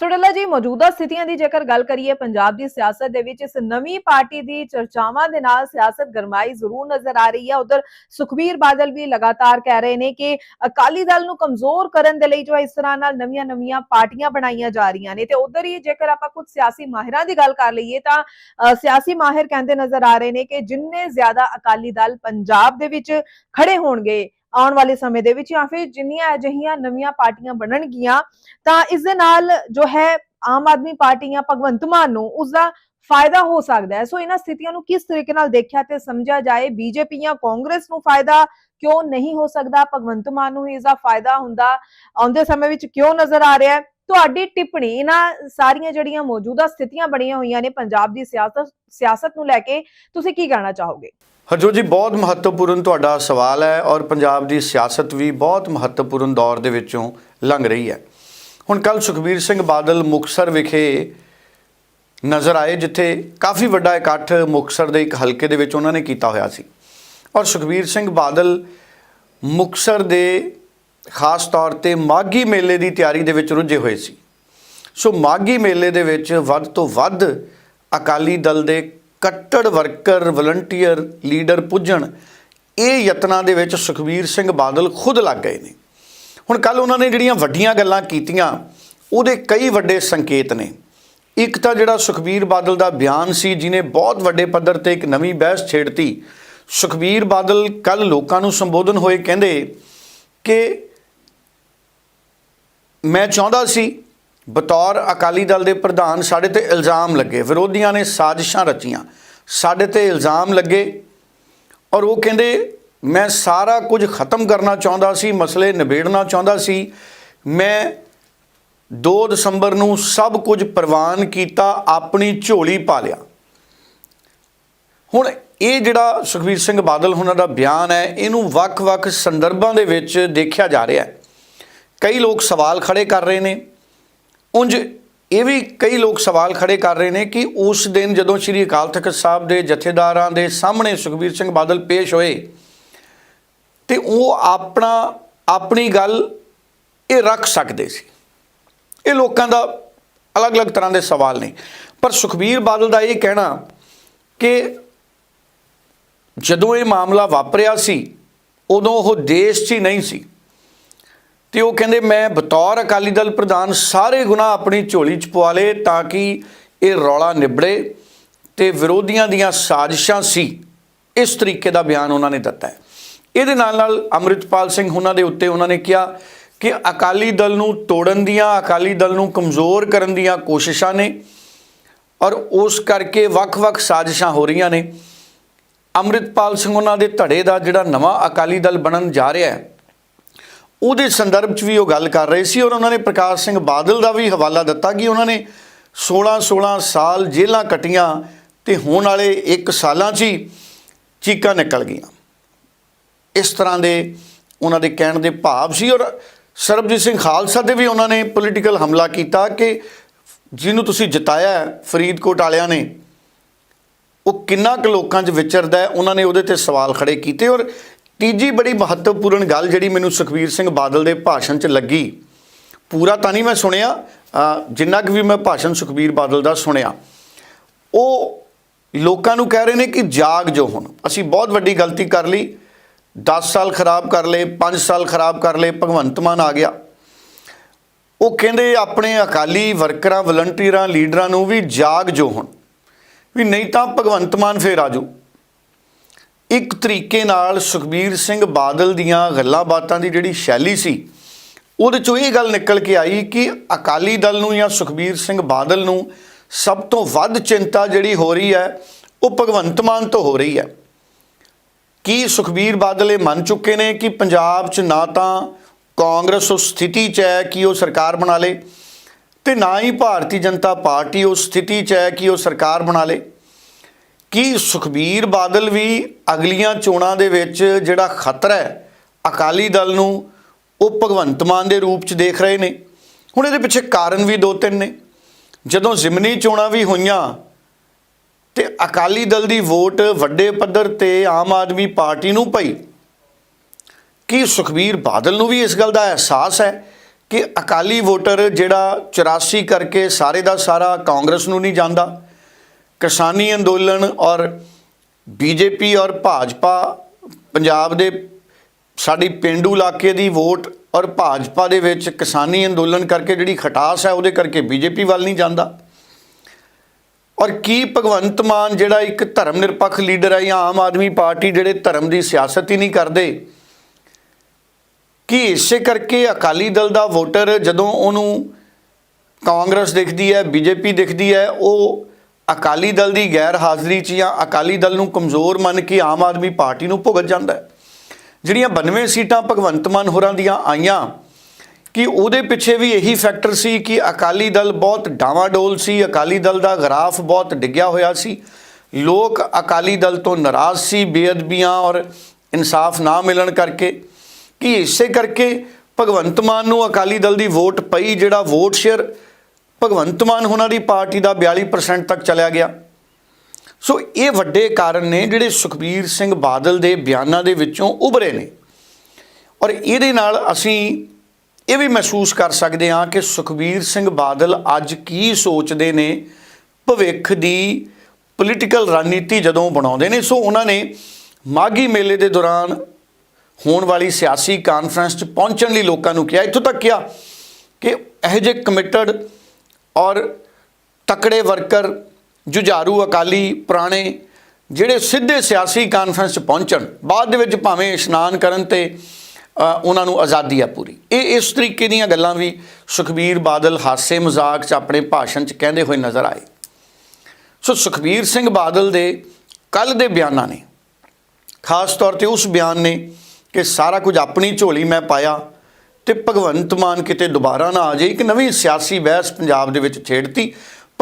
ਸੋ ਜੀ, ਮੌਜੂਦਾ ਸਥਿਤੀਆਂ ਦੀ ਜੇਕਰ ਗੱਲ ਕਰੀਏ, ਪੰਜਾਬ ਦੀ ਸਿਆਸਤ ਦੇ ਵਿੱਚ ਇਸ ਨਵੀਂ ਪਾਰਟੀ ਦੀ ਚਰਚਾਵਾਂ ਦੇ ਨਾਲ ਸਿਆਸਤ ਗਰਮਾਈ ਜ਼ਰੂਰ ਨਜ਼ਰ ਆ ਰਹੀ ਹੈ। ਉਧਰ ਸੁਖਬੀਰ ਬਾਦਲ ਵੀ ਲਗਾਤਾਰ ਕਹਿ ਰਹੇ ਨੇ ਕਿ ਅਕਾਲੀ ਦਲ ਨੂੰ ਕਮਜ਼ੋਰ ਕਰਨ ਦੇ ਲਈ ਜੋ ਇਸ ਤਰ੍ਹਾਂ ਨਾਲ ਨਵੀਆਂ-ਨਵੀਆਂ ਪਾਰਟੀਆਂ ਬਣਾਈਆਂ ਜਾ ਰਹੀਆਂ ਨੇ। ਤੇ ਉਧਰ ਹੀ ਜੇਕਰ ਆਪਾਂ ਕੁਝ ਸਿਆਸੀ ਮਾਹਿਰਾਂ ਦੀ ਗੱਲ ਕਰ ਲਈਏ ਤਾਂ ਸਿਆਸੀ ਮਾਹਿਰ ਕਹਿੰਦੇ ਨਜ਼ਰ ਆ ਰਹੇ ਨੇ ਕਿ ਜਿੰਨੇ ਜ਼ਿਆਦਾ ਅਕਾਲੀ ਦਲ ਪੰਜਾਬ ਦੇ ਵਿੱਚ ਖੜੇ ਹੋਣਗੇ ਆਉਣ ਵਾਲੇ ਸਮੇਂ ਦੇ ਵਿੱਚ ਜਾਂ ਫਿਰ ਜਿੰਨੀਆਂ ਅਜਿਹੀਆਂ ਨਵੀਆਂ ਪਾਰਟੀਆਂ ਬਣਨਗੀਆਂ, ਤਾਂ ਇਸ ਦੇ ਨਾਲ ਜੋ ਹੈ ਆਮ ਆਦਮੀ ਪਾਰਟੀ ਜਾਂ ਭਗਵੰਤ ਮਾਨ ਨੂੰ ਉਸ ਦਾ ਫਾਇਦਾ ਹੋ ਸਕਦਾ ਹੈ। ਸੋ ਇਹਨਾਂ ਸਥਿਤੀਆਂ ਨੂੰ ਕਿਸ ਤਰੀਕੇ ਨਾਲ ਦੇਖਿਆ ਤੇ ਸਮਝਿਆ ਜਾਏ? ਬੀਜੇਪੀ ਜਾਂ ਕਾਂਗਰਸ ਨੂੰ ਫਾਇਦਾ ਕਿਉਂ ਨਹੀਂ ਹੋ ਸਕਦਾ? ਭਗਵੰਤ ਮਾਨ ਨੂੰ ਹੀ ਇਸ ਦਾ ਫਾਇਦਾ ਹੁੰਦਾ, ਆਉਂਦੇ ਸਮੇਂ ਵਿੱਚ ਕਿਉਂ ਨਜ਼ਰ ਆ ਰਿਹਾ ਹੈ? ਤੁਹਾਡੀ ਟਿੱਪਣੀ ਇਹਨਾਂ ਸਾਰੀਆਂ ਜਿਹੜੀਆਂ ਮੌਜੂਦਾ ਸਥਿਤੀਆਂ ਬਣੀਆਂ ਹੋਈਆਂ ਨੇ ਪੰਜਾਬ ਦੀ ਸਿਆਸਤ ਸਿਆਸਤ ਨੂੰ ਲੈ ਕੇ, ਤੁਸੀਂ ਕੀ ਕਹਿਣਾ ਚਾਹੋਗੇ? ਹਰਜੋਤ ਜੀ, ਬਹੁਤ ਮਹੱਤਵਪੂਰਨ ਤੁਹਾਡਾ ਸਵਾਲ ਹੈ ਔਰ ਪੰਜਾਬ ਦੀ ਸਿਆਸਤ ਵੀ ਬਹੁਤ ਮਹੱਤਵਪੂਰਨ ਦੌਰ ਦੇ ਵਿੱਚੋਂ ਲੰਘ ਰਹੀ ਹੈ। ਹੁਣ ਕੱਲ ਸੁਖਬੀਰ ਸਿੰਘ ਬਾਦਲ ਮੁਕਸਰ ਵਿਖੇ ਨਜ਼ਰ ਆਏ, ਜਿੱਥੇ ਕਾਫੀ ਵੱਡਾ ਇਕੱਠ ਮੁਕਸਰ ਦੇ ਇੱਕ ਹਲਕੇ ਦੇ ਵਿੱਚ ਉਹਨਾਂ ਨੇ ਕੀਤਾ ਹੋਇਆ ਸੀ। ਔਰ ਸੁਖਬੀਰ ਸਿੰਘ ਬਾਦਲ ਮੁਕਸਰ ਦੇ ਖਾਸ ਤੌਰ ਤੇ ਮਾਗੀ ਮੇਲੇ ਦੀ ਤਿਆਰੀ ਦੇ ਵਿੱਚ ਰੁੱਝੇ ਹੋਏ ਸੀ। ਸੋ ਮਾਗੀ ਮੇਲੇ ਦੇ ਵਿੱਚ ਵੱਧ ਤੋਂ ਵੱਧ ਅਕਾਲੀ ਦਲ ਦੇ ਕੱਟੜ ਵਰਕਰ ਵਲੰਟੀਅਰ ਲੀਡਰ ਪੁੱਜਣ, ਇਹ ਯਤਨਾਂ ਦੇ ਵਿੱਚ ਸੁਖਬੀਰ ਸਿੰਘ ਬਾਦਲ ਖੁਦ ਲੱਗ ਗਏ ਨੇ। ਹੁਣ ਕੱਲ ਉਹਨਾਂ ਨੇ ਜਿਹੜੀਆਂ ਵੱਡੀਆਂ ਗੱਲਾਂ ਕੀਤੀਆਂ, ਉਹਦੇ ਕਈ ਵੱਡੇ ਸੰਕੇਤ ਨੇ। ਇੱਕ ਤਾਂ ਜਿਹੜਾ ਸੁਖਬੀਰ ਬਾਦਲ ਦਾ ਬਿਆਨ ਸੀ ਜਿਨੇ ਬਹੁਤ ਵੱਡੇ ਪੱਧਰ ਤੇ ਇੱਕ ਨਵੀਂ ਬਹਿਸ ਛੇੜਤੀ, ਸੁਖਬੀਰ ਬਾਦਲ ਕੱਲ ਲੋਕਾਂ ਨੂੰ ਸੰਬੋਧਨ ਹੋਏ ਕਹਿੰਦੇ ਕਿ ਮੈਂ ਚਾਹੁੰਦਾ ਸੀ ਬਤੌਰ ਅਕਾਲੀ ਦਲ ਦੇ ਪ੍ਰਧਾਨ ਸਾਡੇ ਤੇ ਇਲਜ਼ਾਮ ਲੱਗੇ, ਵਿਰੋਧੀਆਂ ਨੇ ਸਾਜ਼ਿਸ਼ਾਂ ਰਚੀਆਂ, ਸਾਡੇ ਤੇ ਇਲਜ਼ਾਮ ਲੱਗੇ ਔਰ ਉਹ ਕਹਿੰਦੇ, ਮੈਂ ਸਾਰਾ ਕੁਝ ਖਤਮ ਕਰਨਾ ਚਾਹੁੰਦਾ ਸੀ, ਮਸਲੇ ਨਿਬੇੜਨਾ ਚਾਹੁੰਦਾ ਸੀ, ਮੈਂ 2 ਦਸੰਬਰ ਨੂੰ ਸਭ ਕੁਝ ਪ੍ਰਵਾਨ ਕੀਤਾ, ਆਪਣੀ ਝੋਲੀ ਪਾ ਲਿਆ। ਹੁਣ ਇਹ ਜਿਹੜਾ ਸੁਖਬੀਰ ਸਿੰਘ ਬਾਦਲ ਉਹਨਾਂ ਦਾ ਬਿਆਨ ਹੈ, ਇਹਨੂੰ ਵੱਖ-ਵੱਖ ਸੰਦਰਭਾਂ ਦੇ ਵਿੱਚ ਦੇਖਿਆ ਜਾ ਰਿਹਾ ਹੈ। ਕਈ ਲੋਕ ਸਵਾਲ ਖੜੇ ਕਰ ਰਹੇ ਨੇ। ਉਂਝ ਇਹ ਵੀ ਕਈ ਲੋਕ ਸਵਾਲ ਖੜੇ ਕਰ ਰਹੇ ਨੇ ਕਿ ਉਸ ਦਿਨ ਜਦੋਂ ਸ੍ਰੀ ਅਕਾਲ ਤਖਤ ਸਾਹਿਬ ਦੇ ਜਥੇਦਾਰਾਂ ਦੇ ਸਾਹਮਣੇ ਸੁਖਬੀਰ ਸਿੰਘ ਬਾਦਲ ਪੇਸ਼ ਹੋਏ, ਤੇ ਉਹ ਆਪਣਾ, ਆਪਣੀ ਗੱਲ ਇਹ ਰੱਖ ਸਕਦੇ ਸੀ। ਇਹ ਲੋਕਾਂ ਦਾ ਅਲੱਗ-ਅਲੱਗ ਤਰ੍ਹਾਂ ਦੇ ਸਵਾਲ ਨੇ। ਪਰ ਸੁਖਬੀਰ ਬਾਦਲ ਦਾ ਇਹ ਕਹਿਣਾ ਕਿ ਜਦੋਂ ਇਹ ਮਾਮਲਾ ਵਾਪਰਿਆ ਸੀ, ਉਦੋਂ ਉਹ ਦੇਸ਼ 'ਚ ਹੀ ਨਹੀਂ ਸੀ। ਤੇ ਉਹ ਕਹਿੰਦੇ, ਮੈਂ ਬਤੌਰ ਅਕਾਲੀ ਦਲ ਪ੍ਰਧਾਨ ਸਾਰੇ ਗੁਨਾਹ ਆਪਣੀ ਝੋਲੀ 'ਚ ਪਵਾ ਲਏ ਤਾਂ ਕਿ ਇਹ ਰੌਲਾ ਨਿਬੜੇ ਤੇ ਵਿਰੋਧੀਆਂ ਦੀਆਂ ਸਾਜ਼ਿਸ਼ਾਂ ਸੀ। ਇਸ ਤਰੀਕੇ ਦਾ ਬਿਆਨ ਉਹਨਾਂ ਨੇ ਦਿੱਤਾ ਹੈ। ਇਹਦੇ ਨਾਲ ਨਾਲ ਅੰਮ੍ਰਿਤਪਾਲ ਸਿੰਘ ਉਹਨਾਂ ਦੇ ਉੱਤੇ ਉਹਨਾਂ ਨੇ ਕਿਹਾ ਕਿ ਅਕਾਲੀ ਦਲ ਨੂੰ ਤੋੜਨ ਦੀਆਂ, ਅਕਾਲੀ ਦਲ ਨੂੰ ਕਮਜ਼ੋਰ ਕਰਨ ਦੀਆਂ ਕੋਸ਼ਿਸ਼ਾਂ ਨੇ ਔਰ ਉਸ ਕਰਕੇ ਵੱਖ-ਵੱਖ ਸਾਜ਼ਿਸ਼ਾਂ ਹੋ ਰਹੀਆਂ ਨੇ। ਅੰਮ੍ਰਿਤਪਾਲ ਸਿੰਘ ਉਹਨਾਂ ਦੇ ਧੜੇ ਦਾ ਜਿਹੜਾ ਨਵਾਂ ਅਕਾਲੀ ਦਲ ਬਣਨ ਜਾ ਰਿਹਾ ਹੈ ਉਹਦੇ ਸੰਦਰਭ 'ਚ ਵੀ ਉਹ ਗੱਲ ਕਰ ਰਹੇ ਸੀ ਔਰ ਉਹਨਾਂ ਨੇ ਪ੍ਰਕਾਸ਼ ਸਿੰਘ ਬਾਦਲ ਦਾ ਵੀ ਹਵਾਲਾ ਦਿੱਤਾ ਕਿ ਉਹਨਾਂ ਨੇ 16-16 ਸਾਲ ਜੇਲ੍ਹਾਂ ਕੱਟੀਆਂ ਤੇ ਹੋਣ ਵਾਲੇ 1 ਸਾਲਾਂ 'ਚ ਹੀ ਚੀਕਾਂ ਨਿਕਲ ਗਈਆਂ। ਇਸ ਤਰ੍ਹਾਂ ਦੇ ਉਹਨਾਂ ਦੇ ਕਹਿਣ ਦੇ ਭਾਵ ਸੀ ਔਰ ਸਰਬਜੀਤ ਸਿੰਘ ਖਾਲਸਾ ਤੇ ਵੀ ਉਹਨਾਂ ਨੇ ਪੋਲੀਟੀਕਲ ਹਮਲਾ ਕੀਤਾ ਕਿ ਜਿਹਨੂੰ ਤੁਸੀਂ ਜਿਤਾਇਆ ਫਰੀਦਕੋਟ ਵਾਲਿਆਂ ਨੇ, ਉਹ ਕਿੰਨਾ ਕੁ ਲੋਕਾਂ 'ਚ ਵਿਚਰਦਾ ਹੈ, ਉਹਨਾਂ ਨੇ ਉਹਦੇ ਤੇ ਸਵਾਲ ਖੜੇ ਕੀਤੇ ਔਰ ਤੀਜੀ ਬੜੀ ਮਹੱਤਵਪੂਰਨ ਗੱਲ ਜਿਹੜੀ ਮੈਨੂੰ ਸੁਖਬੀਰ ਸਿੰਘ ਬਾਦਲ ਦੇ ਭਾਸ਼ਣ 'ਚ ਲੱਗੀ, ਪੂਰਾ ਤਾਂ ਨਹੀਂ ਮੈਂ ਸੁਣਿਆ ਜਿੰਨਾ ਕੁ ਵੀ ਮੈਂ ਭਾਸ਼ਣ ਸੁਖਬੀਰ ਬਾਦਲ ਦਾ ਸੁਣਿਆ, ਉਹ ਲੋਕਾਂ ਨੂੰ ਕਹਿ ਰਹੇ ਨੇ ਕਿ ਜਾਗ ਜੋ ਹੁਣ। ਅਸੀਂ ਬਹੁਤ ਵੱਡੀ ਗਲਤੀ ਕਰ ਲਈ 10 ਸਾਲ ਖਰਾਬ ਕਰ ਲਏ 5 ਸਾਲ ਖਰਾਬ ਕਰ ਲਏ, ਭਗਵੰਤ ਮਾਨ ਆ ਗਿਆ। ਉਹ ਕਹਿੰਦੇ ਆਪਣੇ ਅਕਾਲੀ ਵਰਕਰਾਂ, ਵਲੰਟੀਅਰਾਂ, ਲੀਡਰਾਂ ਨੂੰ ਵੀ ਜਾਗ ਜੋ ਹੁਣ। ਵੀ ਨਹੀਂ ਤਾਂ ਭਗਵੰਤ ਮਾਨ ਫੇਰ ਆਜੂ ਇੱਕ ਤਰੀਕੇ ਨਾਲ ਸੁਖਬੀਰ ਸਿੰਘ ਬਾਦਲ ਦੀਆਂ ਗੱਲਾਂ ਬਾਤਾਂ ਦੀ ਜਿਹੜੀ ਸ਼ੈਲੀ ਸੀ, ਉਹਦੇ ਚੋਂ ਇਹ ਗੱਲ ਨਿਕਲ ਕੇ ਆਈ ਕਿ ਅਕਾਲੀ ਦਲ ਨੂੰ ਜਾਂ ਸੁਖਬੀਰ ਸਿੰਘ ਬਾਦਲ ਨੂੰ ਸਭ ਤੋਂ ਵੱਧ ਚਿੰਤਾ ਜਿਹੜੀ ਹੋ ਰਹੀ ਹੈ, ਉਹ ਭਗਵੰਤ ਮਾਨ ਤੋਂ ਹੋ ਰਹੀ ਹੈ। ਕੀ ਸੁਖਬੀਰ ਬਾਦਲ ਇਹ ਮੰਨ ਚੁੱਕੇ ਨੇ ਕਿ ਪੰਜਾਬ 'ਚ ਨਾ ਤਾਂ ਕਾਂਗਰਸ ਉਸ ਸਥਿਤੀ 'ਚ ਹੈ ਕਿ ਉਹ ਸਰਕਾਰ ਬਣਾ ਲੇ, ਤੇ ਨਾ ਹੀ ਭਾਰਤੀ ਜਨਤਾ ਪਾਰਟੀ ਉਸ ਸਥਿਤੀ 'ਚ ਹੈ ਕਿ ਉਹ ਸਰਕਾਰ ਬਣਾ ਲੇ? ਕੀ ਸੁਖਬੀਰ ਬਾਦਲ ਵੀ ਅਗਲੀਆਂ ਚੋਣਾਂ ਦੇ ਵਿੱਚ ਜਿਹੜਾ ਖਤਰਾ ਹੈ, ਅਕਾਲੀ ਦਲ ਨੂੰ ਉਹ ਭਗਵੰਤ ਮਾਨ ਦੇ ਰੂਪ 'ਚ ਦੇਖ ਰਹੇ ਨੇ। ਹੁਣ ਇਹਦੇ ਪਿੱਛੇ ਕਾਰਨ ਵੀ ਦੋ ਤਿੰਨ ਨੇ। ਜਦੋਂ ਜ਼ਿਮਨੀ ਚੋਣਾਂ ਵੀ ਹੋਈਆਂ ਤੇ ਅਕਾਲੀ ਦਲ ਦੀ ਵੋਟ ਵੱਡੇ ਪੱਧਰ ਤੇ ਆਮ ਆਦਮੀ ਪਾਰਟੀ ਨੂੰ ਪਈ, ਕੀ ਸੁਖਬੀਰ ਬਾਦਲ ਨੂੰ ਵੀ ਇਸ ਗੱਲ ਦਾ ਅਹਿਸਾਸ ਹੈ ਕਿ ਅਕਾਲੀ ਵੋਟਰ ਜਿਹੜਾ 84 ਕਰਕੇ ਸਾਰੇ ਦਾ ਸਾਰਾ ਕਾਂਗਰਸ ਨੂੰ ਨਹੀਂ ਜਾਂਦਾ? ਕਿਸਾਨੀ ਅੰਦੋਲਨ ਔਰ ਬੀਜੇਪੀ ਔਰ ਭਾਜਪਾ, ਪੰਜਾਬ ਦੇ ਸਾਡੀ ਪਿੰਡੂ ਇਲਾਕੇ ਦੀ ਵੋਟ ਔਰ ਭਾਜਪਾ ਦੇ ਵਿੱਚ ਕਿਸਾਨੀ ਅੰਦੋਲਨ ਕਰਕੇ ਜਿਹੜੀ ਖਟਾਸ ਹੈ ਉਹਦੇ ਕਰਕੇ ਬੀਜੇਪੀ ਵੱਲ ਨਹੀਂ ਜਾਂਦਾ। ਔਰ ਕੀ ਭਗਵੰਤ ਮਾਨ ਜਿਹੜਾ ਇੱਕ ਧਰਮ ਨਿਰਪੱਖ ਲੀਡਰ ਹੈ ਜਾਂ ਆਮ ਆਦਮੀ ਪਾਰਟੀ ਜਿਹੜੇ ਧਰਮ ਦੀ ਸਿਆਸਤ ਹੀ ਨਹੀਂ ਕਰਦੇ, ਕੀ ਇਸੇ ਕਰਕੇ ਅਕਾਲੀ ਦਲ ਦਾ ਵੋਟਰ ਜਦੋਂ ਉਹਨੂੰ ਕਾਂਗਰਸ ਦਿਖਦੀ ਹੈ, ਬੀਜੇਪੀ ਦਿਖਦੀ ਹੈ, ਉਹ ਅਕਾਲੀ ਦਲ ਦੀ ਗੈਰ ਹਾਜ਼ਰੀ 'ਚ ਜਾਂ ਅਕਾਲੀ ਦਲ ਨੂੰ ਕਮਜ਼ੋਰ ਮੰਨ ਕੇ ਆਮ ਆਦਮੀ ਪਾਰਟੀ ਨੂੰ ਭੁਗਤ ਜਾਂਦਾ ਹੈ। ਜਿਹੜੀਆਂ 92 ਸੀਟਾਂ ਭਗਵੰਤ ਮਾਨ ਹੋਰਾਂ ਦੀਆਂ ਆਈਆਂ, ਕਿ ਉਹਦੇ ਪਿੱਛੇ ਵੀ ਇਹੀ ਫੈਕਟਰ ਸੀ ਕਿ ਅਕਾਲੀ ਦਲ ਬਹੁਤ ਡਾਵਾਡੋਲ ਸੀ, ਅਕਾਲੀ ਦਲ ਦਾ ਗ੍ਰਾਫ ਬਹੁਤ ਡਿੱਗਿਆ ਹੋਇਆ ਸੀ। ਲੋਕ ਅਕਾਲੀ ਦਲ ਤੋਂ ਨਾਰਾਜ਼ ਸੀ, ਬੇਅਦਬੀਆਂ ਔਰ ਇਨਸਾਫ ਨਾ ਮਿਲਣ ਕਰਕੇ। ਕਿ ਇਸੇ ਕਰਕੇ ਭਗਵੰਤ ਮਾਨ ਨੂੰ ਅਕਾਲੀ ਦਲ ਦੀ ਵੋਟ ਪਈ, ਜਿਹੜਾ ਵੋਟ ਸ਼ੇਅਰ ਭਗਵੰਤ ਮਾਨ ਉਹਨਾਂ ਦੀ ਪਾਰਟੀ ਦਾ 42% ਤੱਕ ਚਲਿਆ ਗਿਆ। ਸੋ ਇਹ ਵੱਡੇ ਕਾਰਨ ਨੇ ਜਿਹੜੇ ਸੁਖਬੀਰ ਸਿੰਘ ਬਾਦਲ ਦੇ ਬਿਆਨਾਂ ਦੇ ਵਿੱਚੋਂ ਉਭਰੇ ਨੇ। ਔਰ ਇਹਦੇ ਨਾਲ ਅਸੀਂ ਇਹ ਵੀ ਮਹਿਸੂਸ ਕਰ ਸਕਦੇ ਹਾਂ ਕਿ ਸੁਖਬੀਰ ਸਿੰਘ ਬਾਦਲ ਅੱਜ ਕੀ ਸੋਚਦੇ ਨੇ, ਭਵਿੱਖ ਦੀ ਪੋਲੀਟੀਕਲ ਰਣਨੀਤੀ ਜਦੋਂ ਬਣਾਉਂਦੇ ਨੇ। ਸੋ ਉਹਨਾਂ ਨੇ ਮਾਗੀ ਮੇਲੇ ਦੇ ਦੌਰਾਨ ਹੋਣ ਵਾਲੀ ਸਿਆਸੀ ਕਾਨਫਰੰਸ 'ਚ ਪਹੁੰਚਣ ਲਈ ਲੋਕਾਂ ਨੂੰ ਕਿਹਾ। ਇੱਥੋਂ ਤੱਕ ਕਿਹਾ ਕਿ ਇਹੋ ਜਿਹੇ ਕਮਿਟਡ ਔਰ ਤਕੜੇ ਵਰਕਰ, ਜੁਝਾਰੂ ਅਕਾਲੀ, ਪੁਰਾਣੇ, ਜਿਹੜੇ ਸਿੱਧੇ ਸਿਆਸੀ ਕਾਨਫਰੰਸ 'ਚ ਪਹੁੰਚਣ, ਬਾਅਦ ਦੇ ਵਿੱਚ ਭਾਵੇਂ ਇਸ਼ਨਾਨ ਕਰਨ ਤੇ ਉਹਨਾਂ ਨੂੰ ਆਜ਼ਾਦੀ ਆ ਪੂਰੀ। ਇਹ ਇਸ ਤਰੀਕੇ ਦੀਆਂ ਗੱਲਾਂ ਵੀ ਸੁਖਬੀਰ ਬਾਦਲ ਹਾਸੇ ਮਜ਼ਾਕ 'ਚ ਆਪਣੇ ਭਾਸ਼ਣ 'ਚ ਕਹਿੰਦੇ ਹੋਏ ਨਜ਼ਰ ਆਏ। ਸੋ ਸੁਖਬੀਰ ਸਿੰਘ ਬਾਦਲ ਦੇ ਕੱਲ ਦੇ ਬਿਆਨਾਂ ਨੇ। ਖਾਸ ਤੌਰ ਤੇ ਉਸ ਬਿਆਨ ਨੇ ਕਿ ਸਾਰਾ ਕੁਝ ਆਪਣੀ ਝੋਲੀ ਮੈਂ ਪਾਇਆ ਤੇ ਭਗਵੰਤ ਮਾਨ ਕਿਤੇ ਦੁਬਾਰਾ ਨਾ ਆ ਜਾਏ। ਇੱਕ ਨਵੀਂ ਸਿਆਸੀ ਬਹਿਸ ਪੰਜਾਬ ਦੇ ਵਿੱਚ ਛੇੜਤੀ।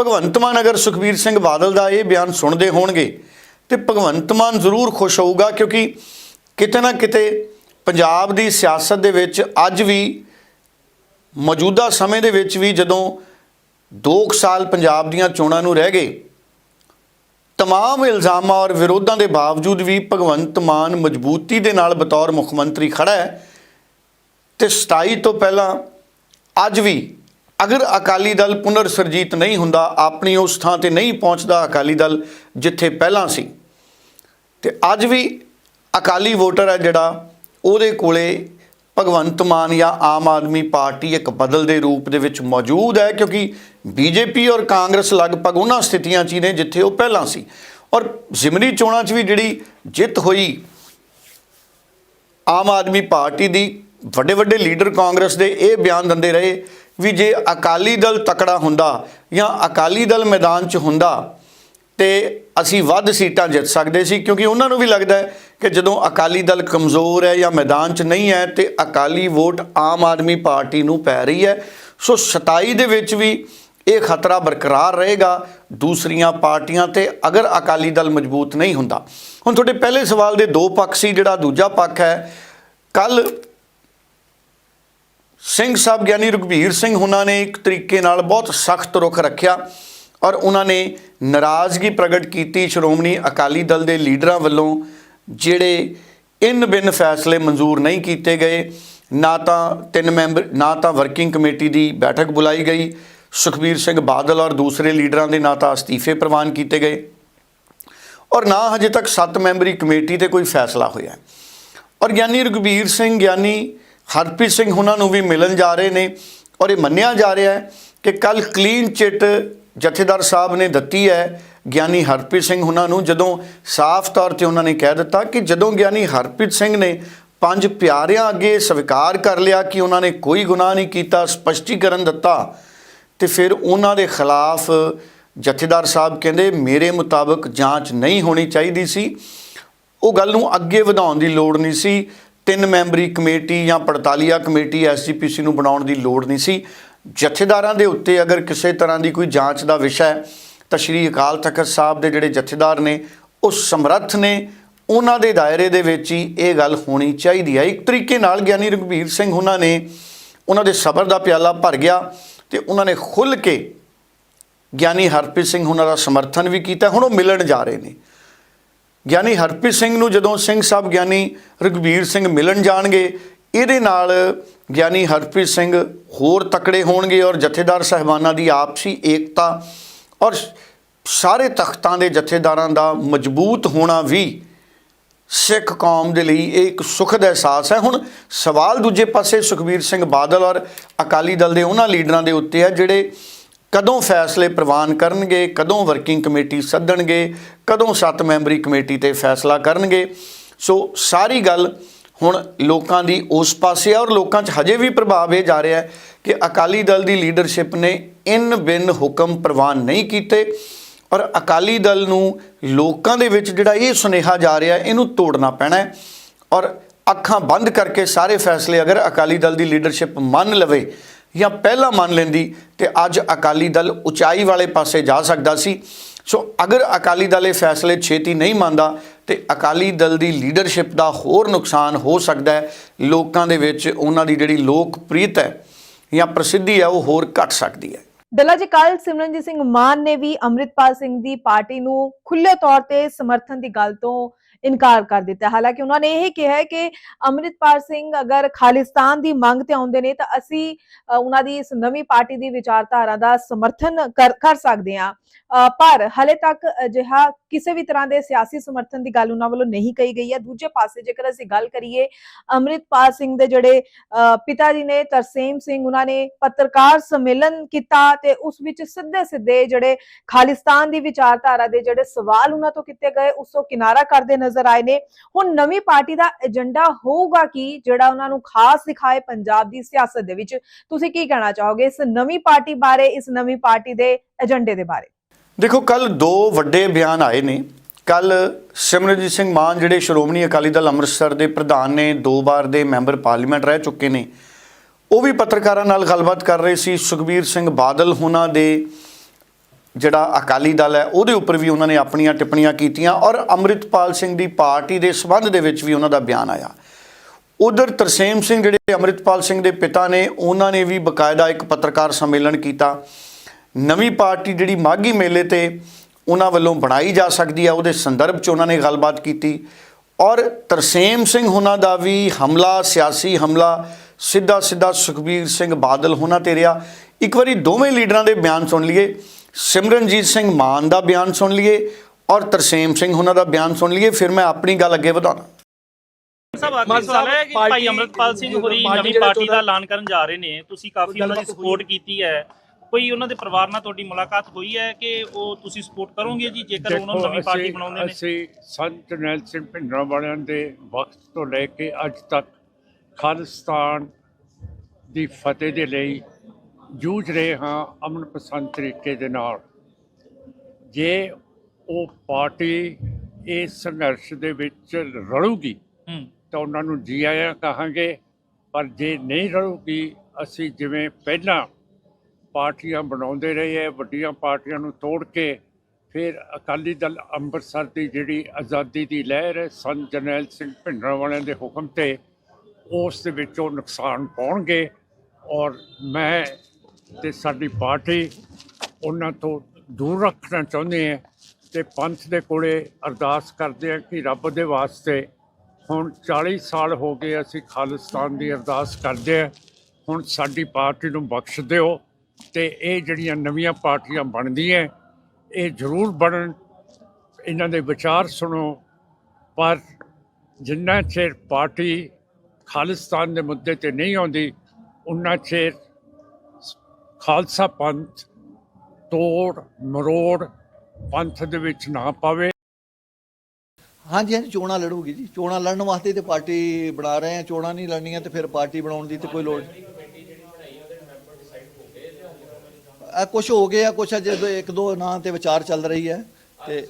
ਭਗਵੰਤ ਮਾਨ ਅਗਰ ਸੁਖਬੀਰ ਸਿੰਘ ਬਾਦਲ ਦਾ ਇਹ ਬਿਆਨ ਸੁਣਦੇ ਹੋਣਗੇ, ਤੇ ਭਗਵੰਤ ਮਾਨ ਜ਼ਰੂਰ ਖੁਸ਼ ਹੋਊਗਾ, ਕਿਉਂਕਿ ਕਿਤੇ ਨਾ ਕਿਤੇ ਪੰਜਾਬ ਦੀ ਸਿਆਸਤ ਦੇ ਵਿੱਚ ਅੱਜ ਵੀ, ਮੌਜੂਦਾ ਸਮੇਂ ਦੇ ਵਿੱਚ ਵੀ ਜਦੋਂ 2 ਸਾਲ ਪੰਜਾਬ ਦੀਆਂ ਚੋਣਾਂ ਨੂੰ ਰਹਿ ਗਏ, ਤਮਾਮ ਇਲਜ਼ਾਮਾਂ ਔਰ ਵਿਰੋਧਾਂ ਦੇ ਬਾਵਜੂਦ ਵੀ ਭਗਵੰਤ ਮਾਨ ਮਜ਼ਬੂਤੀ ਦੇ ਨਾਲ ਬਤੌਰ ਮੁੱਖ ਮੰਤਰੀ ਖੜਾ ਹੈ। ਤੇ 27 ਤੋਂ ਪਹਿਲਾਂ ਅੱਜ ਵੀ ਅਗਰ ਅਕਾਲੀ ਦਲ ਪੁਨਰ ਸਰਜੀਤ ਨਹੀਂ ਹੁੰਦਾ, ਆਪਣੀ ਉਸ ਥਾਂ ਤੇ ਨਹੀਂ ਪਹੁੰਚਦਾ ਅਕਾਲੀ ਦਲ ਜਿੱਥੇ ਪਹਿਲਾਂ ਸੀ। ਤੇ ਅੱਜ ਵੀ ਅਕਾਲੀ ਵੋਟਰ ਹੈ ਜਿਹੜਾ, ਉਹਦੇ ਕੋਲੇ ਭਗਵੰਤ ਮਾਨ ਜਾਂ ਆਮ ਆਦਮੀ ਪਾਰਟੀ ਇੱਕ ਬਦਲ ਦੇ ਰੂਪ ਦੇ ਵਿੱਚ ਮੌਜੂਦ ਹੈ, ਕਿਉਂਕਿ ਬੀਜੇਪੀ ਔਰ ਕਾਂਗਰਸ ਲਗਭਗ ਉਹਨਾਂ ਸਥਿਤੀਆਂ 'ਚ ਹੀ ਨੇ ਜਿੱਥੇ ਉਹ ਪਹਿਲਾਂ ਸੀ। ਔਰ ਜ਼ਿਮਨੀ ਚੋਣਾਂ 'ਚ ਵੀ ਜਿਹੜੀ ਜਿੱਤ ਹੋਈ, ਆਮ ਆਦਮੀ ਪਾਰਟੀ ਦੀ ਵੱਡੇ ਵੱਡੇ ਲੀਡਰ ਕਾਂਗਰਸ ਦੇ ਇਹ ਬਿਆਨ ਦਿੰਦੇ ਰਹੇ ਵੀ ਜੇ ਅਕਾਲੀ ਦਲ ਤਕੜਾ ਹੁੰਦਾ ਜਾਂ ਅਕਾਲੀ ਦਲ ਮੈਦਾਨ 'ਚ ਹੁੰਦਾ ਤੇ ਅਸੀਂ ਵੱਧ ਸੀਟਾਂ ਜਿੱਤ ਸਕਦੇ ਸੀ, ਕਿਉਂਕਿ ਉਹਨਾਂ ਨੂੰ ਵੀ ਲੱਗਦਾ ਹੈ ਕਿ ਜਦੋਂ ਅਕਾਲੀ ਦਲ ਕਮਜ਼ੋਰ ਹੈ ਜਾਂ ਮੈਦਾਨ 'ਚ ਨਹੀਂ ਹੈ ਤੇ ਅਕਾਲੀ ਵੋਟ ਆਮ ਆਦਮੀ ਪਾਰਟੀ ਨੂੰ ਪੈ ਰਹੀ ਹੈ, ਸੋ 27 ਦੇ ਵਿੱਚ ਵੀ ਇਹ ਖਤਰਾ ਬਰਕਰਾਰ ਰਹੇਗਾ ਦੂਸਰੀਆਂ ਪਾਰਟੀਆਂ ਤੇ ਅਗਰ ਅਕਾਲੀ ਦਲ ਮਜ਼ਬੂਤ ਨਹੀਂ ਹੁੰਦਾ। ਹੁਣ ਤੁਹਾਡੇ ਪਹਿਲੇ ਸਵਾਲ ਦੇ ਦੋ ਪੱਖ ਸੀ, ਜਿਹੜਾ ਦੂਜਾ ਪੱਖ ਹੈ ਕੱਲ ਸਿੰਘ ਸਾਹਿਬ ਗਿਆਨੀ ਰਘਬੀਰ ਸਿੰਘ ਉਹਨਾਂ ਨੇ ਇੱਕ ਤਰੀਕੇ ਨਾਲ ਬਹੁਤ ਸਖਤ ਰੁਖ ਰੱਖਿਆ ਔਰ ਉਹਨਾਂ ਨੇ ਨਾਰਾਜ਼ਗੀ ਪ੍ਰਗਟ ਕੀਤੀ ਸ਼੍ਰੋਮਣੀ ਅਕਾਲੀ ਦਲ ਦੇ ਲੀਡਰਾਂ ਵੱਲੋਂ, ਜਿਹੜੇ ਇਨ ਬਿਨ ਫੈਸਲੇ ਮਨਜ਼ੂਰ ਨਹੀਂ ਕੀਤੇ ਗਏ। ਨਾ ਤਾਂ ਤਿੰਨ ਮੈਂਬਰ, ਨਾ ਤਾਂ ਵਰਕਿੰਗ ਕਮੇਟੀ ਦੀ ਬੈਠਕ ਬੁਲਾਈ ਗਈ। ਸੁਖਬੀਰ ਸਿੰਘ ਬਾਦਲ ਔਰ ਦੂਸਰੇ ਲੀਡਰਾਂ ਦੇ ਨਾ ਤਾਂ ਅਸਤੀਫੇ ਪ੍ਰਵਾਨ ਕੀਤੇ ਗਏ ਔਰ ਨਾ ਹਜੇ ਤੱਕ 7 ਮੈਂਬਰੀ ਕਮੇਟੀ ਤੇ ਕੋਈ ਫੈਸਲਾ ਹੋਇਆ। ਔਰ ਗਿਆਨੀ ਰਘਬੀਰ ਸਿੰਘ ਗਿਆਨੀ ਹਰਪ੍ਰੀਤ ਸਿੰਘ ਉਹਨਾਂ ਨੂੰ ਵੀ ਮਿਲਣ ਜਾ ਰਹੇ ਨੇ ਔਰ ਇਹ ਮੰਨਿਆ ਜਾ ਰਿਹਾ ਹੈ ਕਿ ਕੱਲ ਕਲੀਨ ਚਿੱਟ ਜਥੇਦਾਰ ਸਾਹਿਬ ਨੇ ਦਿੱਤੀ ਹੈ, ਗਿਆਨੀ ਹਰਪ੍ਰੀਤ ਸਿੰਘ ਉਹਨਾਂ ਨੂੰ, ਜਦੋਂ ਸਾਫ਼ ਤੌਰ ਤੇ ਉਹਨਾਂ ਨੇ ਕਹਿ ਦਿੱਤਾ ਕਿ ਜਦੋਂ ਗਿਆਨੀ ਹਰਪ੍ਰੀਤ ਸਿੰਘ ਨੇ ਪੰਜ ਪਿਆਰਿਆਂ ਅੱਗੇ ਸਵੀਕਾਰ ਕਰ ਲਿਆ ਕਿ ਉਹਨਾਂ ਨੇ ਕੋਈ ਗੁਨਾਹ ਨਹੀਂ ਕੀਤਾ, ਸਪਸ਼ਟੀਕਰਨ ਦਿੱਤਾ, ਤੇ ਫਿਰ ਉਹਨਾਂ ਦੇ ਖਿਲਾਫ ਜਥੇਦਾਰ ਸਾਹਿਬ ਕਹਿੰਦੇ, ਮੇਰੇ ਮੁਤਾਬਕ ਜਾਂਚ ਨਹੀਂ ਹੋਣੀ ਚਾਹੀਦੀ ਸੀ। ਉਹ ਗੱਲ ਨੂੰ ਅੱਗੇ ਵਧਾਉਣ ਦੀ ਲੋੜ ਨਹੀਂ ਸੀ। ਤਿੰਨ ਮੈਂਬਰੀ ਕਮੇਟੀ ਜਾਂ 45 ਕਮੇਟੀ ਐਸਜੀਪੀਸੀ ਨੂੰ ਬਣਾਉਣ ਦੀ ਲੋੜ ਨਹੀਂ ਸੀ। ਜਥੇਦਾਰਾਂ ਦੇ ਉੱਤੇ ਅਗਰ ਕਿਸੇ ਤਰ੍ਹਾਂ ਦੀ ਕੋਈ ਜਾਂਚ ਦਾ ਵਿਸ਼ਾ ਹੈ, ਤਾਂ ਸ਼੍ਰੀ ਅਕਾਲ ਤਖਤ ਸਾਹਿਬ ਦੇ ਜਿਹੜੇ ਜਥੇਦਾਰ ਨੇ, ਉਹ ਸਮਰੱਥ ਨੇ। ਉਹਨਾਂ ਦੇ ਦਾਇਰੇ ਦੇ ਵਿੱਚ ਹੀ ਇਹ ਗੱਲ ਹੋਣੀ ਚਾਹੀਦੀ ਹੈ। ਇੱਕ ਤਰੀਕੇ ਨਾਲ ਗਿਆਨੀ ਰਘਬੀਰ ਸਿੰਘ ਉਹਨਾਂ ਨੇ, ਉਹਨਾਂ ਦੇ ਸਬਰ ਦਾ ਪਿਆਲਾ ਭਰ ਗਿਆ ਤੇ ਉਹਨਾਂ ਨੇ ਖੁੱਲ ਕੇ ਗਿਆਨੀ ਹਰਪ੍ਰੀਤ ਸਿੰਘ ਉਹਨਾਂ ਦਾ ਸਮਰਥਨ ਵੀ ਕੀਤਾ। ਹੁਣ ਉਹ ਮਿਲਣ ਜਾ ਰਹੇ ਨੇ। ਗਿਆਨੀ ਹਰਪ੍ਰੀਤ ਸਿੰਘ ਨੂੰ ਜਦੋਂ ਸਿੰਘ ਸਾਹਿਬ ਗਿਆਨੀ ਰਘਬੀਰ ਸਿੰਘ ਮਿਲਣ ਜਾਣਗੇ, ਇਹਦੇ ਨਾਲ ਗਿਆਨੀ ਹਰਪ੍ਰੀਤ ਸਿੰਘ ਹੋਰ ਤਕੜੇ ਹੋਣਗੇ ਔਰ ਜਥੇਦਾਰ ਸਹਿਬਾਨਾਂ ਦੀ ਆਪਸੀ ਏਕਤਾ ਔਰ ਸਾਰੇ ਤਖਤਾਂ ਦੇ ਜਥੇਦਾਰਾਂ ਦਾ ਮਜ਼ਬੂਤ ਹੋਣਾ ਵੀ ਸਿੱਖ ਕੌਮ ਦੇ ਲਈ ਇਹ ਇੱਕ ਸੁਖਦ ਅਹਿਸਾਸ ਹੈ। ਹੁਣ ਸਵਾਲ ਦੂਜੇ ਪਾਸੇ ਸੁਖਬੀਰ ਸਿੰਘ ਬਾਦਲ ਔਰ ਅਕਾਲੀ ਦਲ ਦੇ ਉਹਨਾਂ ਲੀਡਰਾਂ ਦੇ ਉੱਤੇ ਹੈ ਜਿਹੜੇ ਕਦੋਂ ਫੈਸਲੇ ਪ੍ਰਵਾਨ ਕਰਨਗੇ, ਕਦੋਂ ਵਰਕਿੰਗ ਕਮੇਟੀ ਸੱਦਣਗੇ, ਕਦੋਂ ਸੱਤ ਮੈਂਬਰੀ ਕਮੇਟੀ ਤੇ ਫੈਸਲਾ ਕਰਨਗੇ। ਸੋ ਸਾਰੀ ਗੱਲ ਹੁਣ ਲੋਕਾਂ ਦੀ ਉਸ ਪਾਸੇ ਆ ਔਰ ਲੋਕਾਂ 'ਚ ਹਜੇ ਵੀ ਪ੍ਰਭਾਵ ਇਹ ਜਾ ਰਿਹਾ ਹੈ ਕਿ ਅਕਾਲੀ ਦਲ ਦੀ ਲੀਡਰਸ਼ਿਪ ਨੇ ਇਨ ਬਿਨ ਹੁਕਮ ਪ੍ਰਵਾਨ ਨਹੀਂ ਕੀਤੇ ਔਰ ਅਕਾਲੀ ਦਲ ਨੂੰ ਲੋਕਾਂ ਦੇ ਵਿੱਚ ਜਿਹੜਾ ਇਹ ਸੁਨੇਹਾ ਜਾ ਰਿਹਾ ਇਹਨੂੰ ਤੋੜਨਾ ਪੈਣਾ ਹੈ ਔਰ ਅੱਖਾਂ ਬੰਦ ਕਰਕੇ ਸਾਰੇ ਫੈਸਲੇ ਅਗਰ ਅਕਾਲੀ ਦਲ ਦੀ ਲੀਡਰਸ਼ਿਪ ਮੰਨ ਲਵੇ ਜਾਂ ਪਹਿਲਾਂ ਮੰਨ ਲੈਂਦੀ ਤੇ ਅੱਜ ਅਕਾਲੀ ਦਲ ਉਚਾਈ ਵਾਲੇ ਪਾਸੇ ਜਾ ਸਕਦਾ ਸੀ। ਸੋ ਅਗਰ ਅਕਾਲੀ ਦਲ ਇਹ ਫੈਸਲੇ ਛੇਤੀ ਨਹੀਂ ਮੰਨਦਾ ਤੇ ਅਕਾਲੀ ਦਲ ਦੀ ਲੀਡਰਸ਼ਿਪ ਦਾ ਹੋਰ ਨੁਕਸਾਨ ਹੋ ਸਕਦਾ ਹੈ। ਲੋਕਾਂ ਦੇ ਵਿੱਚ ਉਹਨਾਂ ਦੀ ਜਿਹੜੀ ਲੋਕਪ੍ਰੀਤ ਹੈ ਜਾਂ ਪ੍ਰਸਿੱਧੀ ਹੈ ਉਹ ਹੋਰ ਘਟ ਸਕਦੀ ਹੈ। ਦਲਾ ਜੀ ਕੱਲ ਸਿਮਰਨਜੀਤ ਸਿੰਘ ਮਾਨ ਨੇ ਵੀ ਅੰਮ੍ਰਿਤਪਾਲ ਸਿੰਘ ਦੀ ਪਾਰਟੀ ਨੂੰ ਖੁੱਲੇ ਤੌਰ ਤੇ ਸਮਰਥਨ ਦੀ ਗੱਲ ਤੋਂ ਇਨਕਾਰ ਕਰ ਦਿੱਤਾ। ਹਾਲਾਂਕਿ ਉਹਨਾਂ ਨੇ ਇਹ ਕਿਹਾ ਹੈ ਕਿ ਅੰਮ੍ਰਿਤਪਾਲ ਸਿੰਘ ਅਗਰ ਖਾਲਿਸਤਾਨ ਦੀ ਮੰਗ ਤੇ ਆਉਂਦੇ ਨੇ ਤਾਂ ਅਸੀਂ ਉਹਨਾਂ ਦੀ ਇਸ ਨਵੀਂ ਪਾਰਟੀ ਦੀ ਵਿਚਾਰਧਾਰਾ ਦਾ ਸਮਰਥਨ ਕਰ ਕਰ ਸਕਦੇ ਹਾਂ। ਪਰ ਹਲੇ ਤੱਕ ਅਜਿਹਾ ਕਿਸੇ ਵੀ ਤਰ੍ਹਾਂ ਦੇ ਸਿਆਸੀ ਸਮਰਥਨ ਦੀ ਗੱਲ ਉਹਨਾਂ ਵੱਲੋਂ ਨਹੀਂ ਕਹੀ ਗਈ ਹੈ। ਦੂਜੇ ਪਾਸੇ ਜੇਕਰ ਅਸੀਂ ਗੱਲ ਕਰੀਏ ਅੰਮ੍ਰਿਤਪਾਲ ਸਿੰਘ ਦੇ ਜਿਹੜੇ ਅ, ਪਿਤਾ ਜੀ ਨੇ ਤਰਸੇਮ ਸਿੰਘ ਉਹਨਾਂ ਨੇ ਪੱਤਰਕਾਰ ਸੰਮੇਲਨ ਕੀਤਾ ਤੇ ਉਸ ਵਿੱਚ ਸਿੱਧੇ ਸਿੱਧੇ ਜਿਹੜੇ ਖਾਲਿਸਤਾਨ ਦੀ ਵਿਚਾਰਧਾਰਾ ਦੇ ਜਿਹੜੇ ਸਵਾਲ ਉਹਨਾਂ ਤੋਂ ਕੀਤੇ ਗਏ ਉਸ ਤੋਂ ਕਿਨਾਰਾ ਕਰਦੇ ਨਜ਼ਰ ਆਏ ਨੇ। ਹੁਣ ਨਵੀਂ ਪਾਰਟੀ ਦਾ ਏਜੰਡਾ ਹੋਊਗਾ ਕੀ ਜਿਹੜਾ ਉਹਨਾਂ ਨੂੰ ਖਾਸ ਦਿਖਾਏ ਪੰਜਾਬ ਦੀ ਸਿਆਸਤ ਦੇ ਵਿੱਚ? ਤੁਸੀਂ ਕੀ ਕਹਿਣਾ ਚਾਹੋਗੇ ਇਸ ਨਵੀਂ ਪਾਰਟੀ ਬਾਰੇ ਇਸ ਨਵੀਂ ਪਾਰਟੀ ਦੇ ਏਜੰਡੇ ਦੇ ਬਾਰੇ? ਦੇਖੋ, ਕੱਲ ਦੋ ਵੱਡੇ ਬਿਆਨ ਆਏ ਨੇ। ਕੱਲ ਸਿਮਰਨਜੀਤ ਸਿੰਘ ਮਾਨ, ਜਿਹੜੇ ਸ਼੍ਰੋਮਣੀ ਅਕਾਲੀ ਦਲ ਅੰਮ੍ਰਿਤਸਰ ਦੇ ਪ੍ਰਧਾਨ ਨੇ, ਦੋ ਵਾਰ ਦੇ ਮੈਂਬਰ ਪਾਰਲੀਮੈਂਟ ਰਹਿ ਚੁੱਕੇ ਨੇ। ਉਹ ਵੀ ਪੱਤਰਕਾਰਾਂ ਨਾਲ ਗੱਲਬਾਤ ਕਰ ਰਹੇ ਸੀ। ਸੁਖਬੀਰ ਸਿੰਘ ਬਾਦਲ ਹੁਣਾਂ ਦੇ ਜਿਹੜਾ ਅਕਾਲੀ ਦਲ ਹੈ, ਉਹਦੇ ਉੱਪਰ ਵੀ ਉਹਨਾਂ ਨੇ ਆਪਣੀਆਂ ਟਿੱਪਣੀਆਂ ਕੀਤੀਆਂ ਔਰ ਅੰਮ੍ਰਿਤਪਾਲ ਸਿੰਘ ਦੀ ਪਾਰਟੀ ਦੇ ਸਬੰਧ ਦੇ ਵਿੱਚ ਵੀ ਉਹਨਾਂ ਦਾ ਬਿਆਨ ਆਇਆ। ਉਧਰ ਤਰਸੇਮ ਸਿੰਘ, ਜਿਹੜੇ ਅੰਮ੍ਰਿਤਪਾਲ ਸਿੰਘ ਦੇ ਪਿਤਾ ਨੇ, ਉਹਨਾਂ ਨੇ ਵੀ ਬਕਾਇਦਾ ਇੱਕ ਪੱਤਰਕਾਰ ਸੰਮੇਲਨ ਕੀਤਾ। ਨਵੀਂ ਪਾਰਟੀ ਜਿਹੜੀ ਮਾਘੀ ਮੇਲੇ ਤੇ ਉਹਨਾਂ ਵੱਲੋਂ ਬਣਾਈ ਜਾ ਸਕਦੀ ਹੈ ਉਹਦੇ ਸੰਦਰਭ 'ਚ ਉਹਨਾਂ ਨੇ ਗੱਲਬਾਤ ਕੀਤੀ। ਔਰ ਤਰਸੇਮ ਸਿੰਘ ਹੁਣਾਂ ਦਾ ਵੀ ਹਮਲਾ ਸਿਆਸੀ ਹਮਲਾ ਸਿੱਧਾ ਸਿੱਧਾ ਸੁਖਬੀਰ ਸਿੰਘ ਬਾਦਲ ਹੁਣਾਂ ਤੇ ਰਿਹਾ। ਇੱਕ ਵਾਰੀ ਦੋਵੇਂ ਲੀਡਰਾਂ ਦੇ ਬਿਆਨ ਸੁਣ ਲਈਏ। ਸਿਮਰਨਜੀਤ ਸਿੰਘ ਮਾਨ ਦਾ ਬਿਆਨ ਸੁਣ ਲਈਏ ਔਰ ਤਰਸੇਮ ਸਿੰਘ ਹੁਣਾਂ ਦਾ ਬਿਆਨ ਸੁਣ ਲਈਏ। ਫਿਰ ਮੈਂ ਆਪਣੀ ਗੱਲ ਅੱਗੇ ਵਧਾਉਣਾ। ਸਾਹਿਬ ਆਖਰੀ ਸਵਾਲ ਹੈ ਕਿ ਭਾਈ ਅਮਰਤਪਾਲ ਸਿੰਘ ਹੋਰੀ ਨਵੀਂ ਪਾਰਟੀ ਦਾ ਐਲਾਨ ਕਰਨ ਜਾ ਰਹੇ ਨੇ। ਤੁਸੀਂ ਕਾਫੀ ਉਹਨਾਂ ਦੀ ਸਪੋਰਟ ਕੀਤੀ ਹੈ। ਕੋਈ ਉਹਨਾਂ ਦੇ ਪਰਿਵਾਰ ਨਾਲ ਤੁਹਾਡੀ ਮੁਲਾਕਾਤ ਹੋਈ ਹੈ ਕਿ ਉਹ ਤੁਸੀਂ ਸਪੋਰਟ ਕਰੋਗੇ ਜੀ? ਜੇਕਰ ਉਹਨਾਂ ਨੂੰ ਨਵੀਂ ਪਾਰਟੀ ਬਣਾਉਂਦੇ ਨੇ। ਅਸੀਂ ਸੰਤ ਜਰਨੈਲ ਸਿੰਘ ਭਿੰਡਰਾਂ ਵਾਲਿਆਂ ਦੇ ਵਕਤ ਤੋਂ ਲੈ ਕੇ ਅੱਜ ਤੱਕ ਖਾਲਿਸਤਾਨ ਦੀ ਫਤਿਹ ਦੇ ਲਈ ਜੂਝ ਰਹੇ ਹਾਂ ਅਮਨ ਪਸੰਦ ਤਰੀਕੇ ਦੇ ਨਾਲ। ਜੇ ਉਹ ਪਾਰਟੀ ਇਸ ਸੰਘਰਸ਼ ਦੇ ਵਿੱਚ ਰਲੂਗੀ ਤਾਂ ਉਹਨਾਂ ਨੂੰ ਜੀ ਆਇਆਂ ਕਹਾਂਗੇ ਪਰ ਜੇ ਨਹੀਂ ਰਲੂਗੀ ਅਸੀਂ ਜਿਵੇਂ ਪਹਿਲਾਂ ਪਾਰਟੀਆਂ ਬਣਾਉਂਦੇ ਰਹੇ ਹੈ, ਵੱਡੀਆਂ ਪਾਰਟੀਆਂ ਨੂੰ ਤੋੜ ਕੇ ਫਿਰ ਅਕਾਲੀ ਦਲ ਅੰਮ੍ਰਿਤਸਰ ਦੀ ਜਿਹੜੀ ਆਜ਼ਾਦੀ ਦੀ ਲਹਿਰ ਹੈ, ਸੰਤ ਜਰਨੈਲ ਸਿੰਘ ਭਿੰਡਰਾਂ ਵਾਲਿਆਂ ਦੇ ਹੁਕਮ ਤੇ ਉਸ ਦੇ ਵਿੱਚ ਉਹ ਨੁਕਸਾਨ ਪਾਉਣਗੇ ਔਰ ਮੈਂ ਤੇ ਸਾਡੀ ਪਾਰਟੀ ਉਹਨਾਂ ਤੋਂ ਦੂਰ ਰੱਖਣਾ ਚਾਹੁੰਦੇ ਹਾਂ ਤੇ ਪੰਥ ਦੇ ਕੋਲੇ ਅਰਦਾਸ ਕਰਦੇ ਹਾਂ ਕਿ ਰੱਬ ਦੇ ਵਾਸਤੇ ਹੁਣ 40 ਸਾਲ ਹੋ ਗਏ ਅਸੀਂ ਖਾਲਿਸਤਾਨ ਦੀ ਅਰਦਾਸ ਕਰਦੇ ਹਾਂ, ਹੁਣ ਸਾਡੀ ਪਾਰਟੀ ਨੂੰ ਬਖਸ਼ ਦਿਓ। ਤੇ ਇਹ ਜਿਹੜੀਆਂ ਨਵੀਆਂ ਪਾਰਟੀਆਂ ਬਣਦੀਆਂ, ਇਹ ਜ਼ਰੂਰ ਬਣਨ। ਇਹਨਾਂ ਦੇ ਵਿਚਾਰ ਸੁਣੋ। ਪਰ ਜਿੰਨਾ ਚਿਰ ਪਾਰਟੀ ਖਾਲਿਸਤਾਨ ਦੇ ਮੁੱਦੇ ਤੇ ਨਹੀਂ ਆਉਂਦੀ, ਉਨਾ ਚਿਰ ਖਾਲਸਾ ਪੰਥ ਤੋੜ, ਮਰੋੜ ਪੰਥ ਦੇ ਵਿੱਚ ਨਾ ਪਾਵੇ। ਹਾਂਜੀ ਹਾਂਜੀ, ਚੋਣਾਂ ਲੜੂਗੀ ਜੀ। ਚੋਣਾਂ ਲੜਨ ਵਾਸਤੇ ਤੇ ਪਾਰਟੀ ਬਣਾ ਰਹੇ ਆ। ਚੋਣਾਂ ਨਹੀਂ ਲੜਨੀਆਂ ਤੇ ਫਿਰ ਪਾਰਟੀ ਬਣਾਉਣ ਦੀ ਤੇ ਕੋਈ ਲੋੜ ਨਹੀਂ ਕੁਝ ਹੋ ਗਿਆ ਕੁਝ ਅਜੇ ਦੋ- ਇੱਕ ਦੋ ਨਾਂ ਤੇ ਵਿਚਾਰ ਚੱਲ ਰਹੀ ਹੈ ਤੇ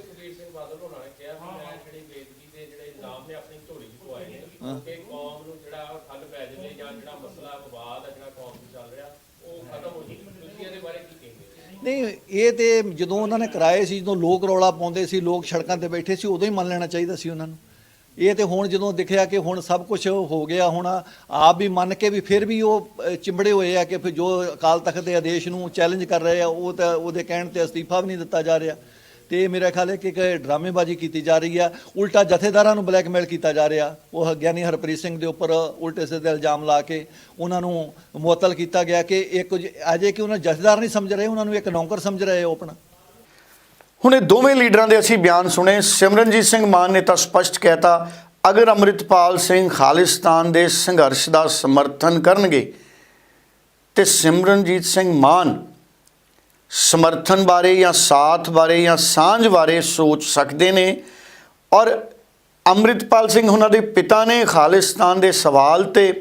ਨਹੀਂ ਇਹ ਤੇ ਜਦੋਂ ਉਹਨਾਂ ਨੇ ਕਰਾਏ ਸੀ ਜਦੋਂ ਲੋਕ ਰੌਲਾ ਪਾਉਂਦੇ ਸੀ ਲੋਕ ਸੜਕਾਂ ਤੇ ਬੈਠੇ ਸੀ ਉਦੋਂ ਹੀ ਮੰਨ ਲੈਣਾ ਚਾਹੀਦਾ ਸੀ ਉਹਨਾਂ ਨੂੰ। ਇਹ ਤੇ ਹੁਣ ਜਦੋਂ ਦੇਖਿਆ ਕਿ ਹੁਣ ਸਭ ਕੁਝ ਹੋ ਗਿਆ ਹੁਣ, ਆਪ ਵੀ ਮੰਨ ਕੇ ਵੀ ਫਿਰ ਵੀ ਉਹ ਚਿੰਬੜੇ ਹੋਏ ਆ ਕਿ ਫਿਰ ਜੋ ਅਕਾਲ ਤਖਤ ਦੇ ਆਦੇਸ਼ ਨੂੰ ਚੈਲੰਜ ਕਰ ਰਹੇ ਆ, ਉਹ ਤਾਂ ਉਹਦੇ ਕਹਿਣ ਤੇ ਅਸਤੀਫਾ ਵੀ ਨਹੀਂ ਦਿੱਤਾ ਜਾ ਰਿਹਾ। ਤੇ ਇਹ ਮੇਰਾ ਖਿਆਲ ਹੈ ਕਿ ਇੱਕ ਡਰਾਮੇਬਾਜ਼ੀ ਕੀਤੀ ਜਾ ਰਹੀ ਆ, ਉਲਟਾ ਜਥੇਦਾਰਾਂ ਨੂੰ ਬਲੈਕਮੇਲ ਕੀਤਾ ਜਾ ਰਿਹਾ। ਉਹ ਗਿਆਨੀ ਹਰਪ੍ਰੀਤ ਸਿੰਘ ਦੇ ਉੱਪਰ ਉਲਟੇ ਸਿੱਧੇ ਇਲਜ਼ਾਮ ਲਾ ਕੇ ਉਹਨਾਂ ਨੂੰ ਮੁਅੱਤਲ ਕੀਤਾ ਗਿਆ ਕਿ ਇੱਕ ਅਜੇ ਕਿ ਉਹਨਾਂ ਜਥੇਦਾਰ ਨਹੀਂ ਸਮਝ ਰਹੇ, ਉਹਨਾਂ ਨੂੰ ਇੱਕ ਨੌਕਰ ਸਮਝ ਰਹੇ ਹੋ ਆਪਣਾ। ਹੁਣ ਇਹ ਦੋਵੇਂ ਲੀਡਰਾਂ ਦੇ ਅਸੀਂ ਬਿਆਨ ਸੁਣੇ। ਸਿਮਰਨਜੀਤ ਸਿੰਘ ਮਾਨ ਨੇ ਤਾਂ ਸਪਸ਼ਟ ਕਹਿਤਾ, ਅਗਰ ਅੰਮ੍ਰਿਤਪਾਲ ਸਿੰਘ ਖਾਲਿਸਤਾਨ ਦੇ ਸੰਘਰਸ਼ ਦਾ ਸਮਰਥਨ ਕਰਨਗੇ, ਤੇ ਸਿਮਰਨਜੀਤ ਸਿੰਘ ਮਾਨ ਸਮਰਥਨ ਬਾਰੇ ਜਾਂ ਸਾਥ ਬਾਰੇ ਜਾਂ ਸਾਂਝ ਬਾਰੇ ਸੋਚ ਸਕਦੇ ਨੇ ਔਰ ਅੰਮ੍ਰਿਤਪਾਲ ਸਿੰਘ ਉਹਨਾਂ ਦੇ ਪਿਤਾ ਨੇ ਖਾਲਿਸਤਾਨ ਦੇ ਸਵਾਲ ਤੇ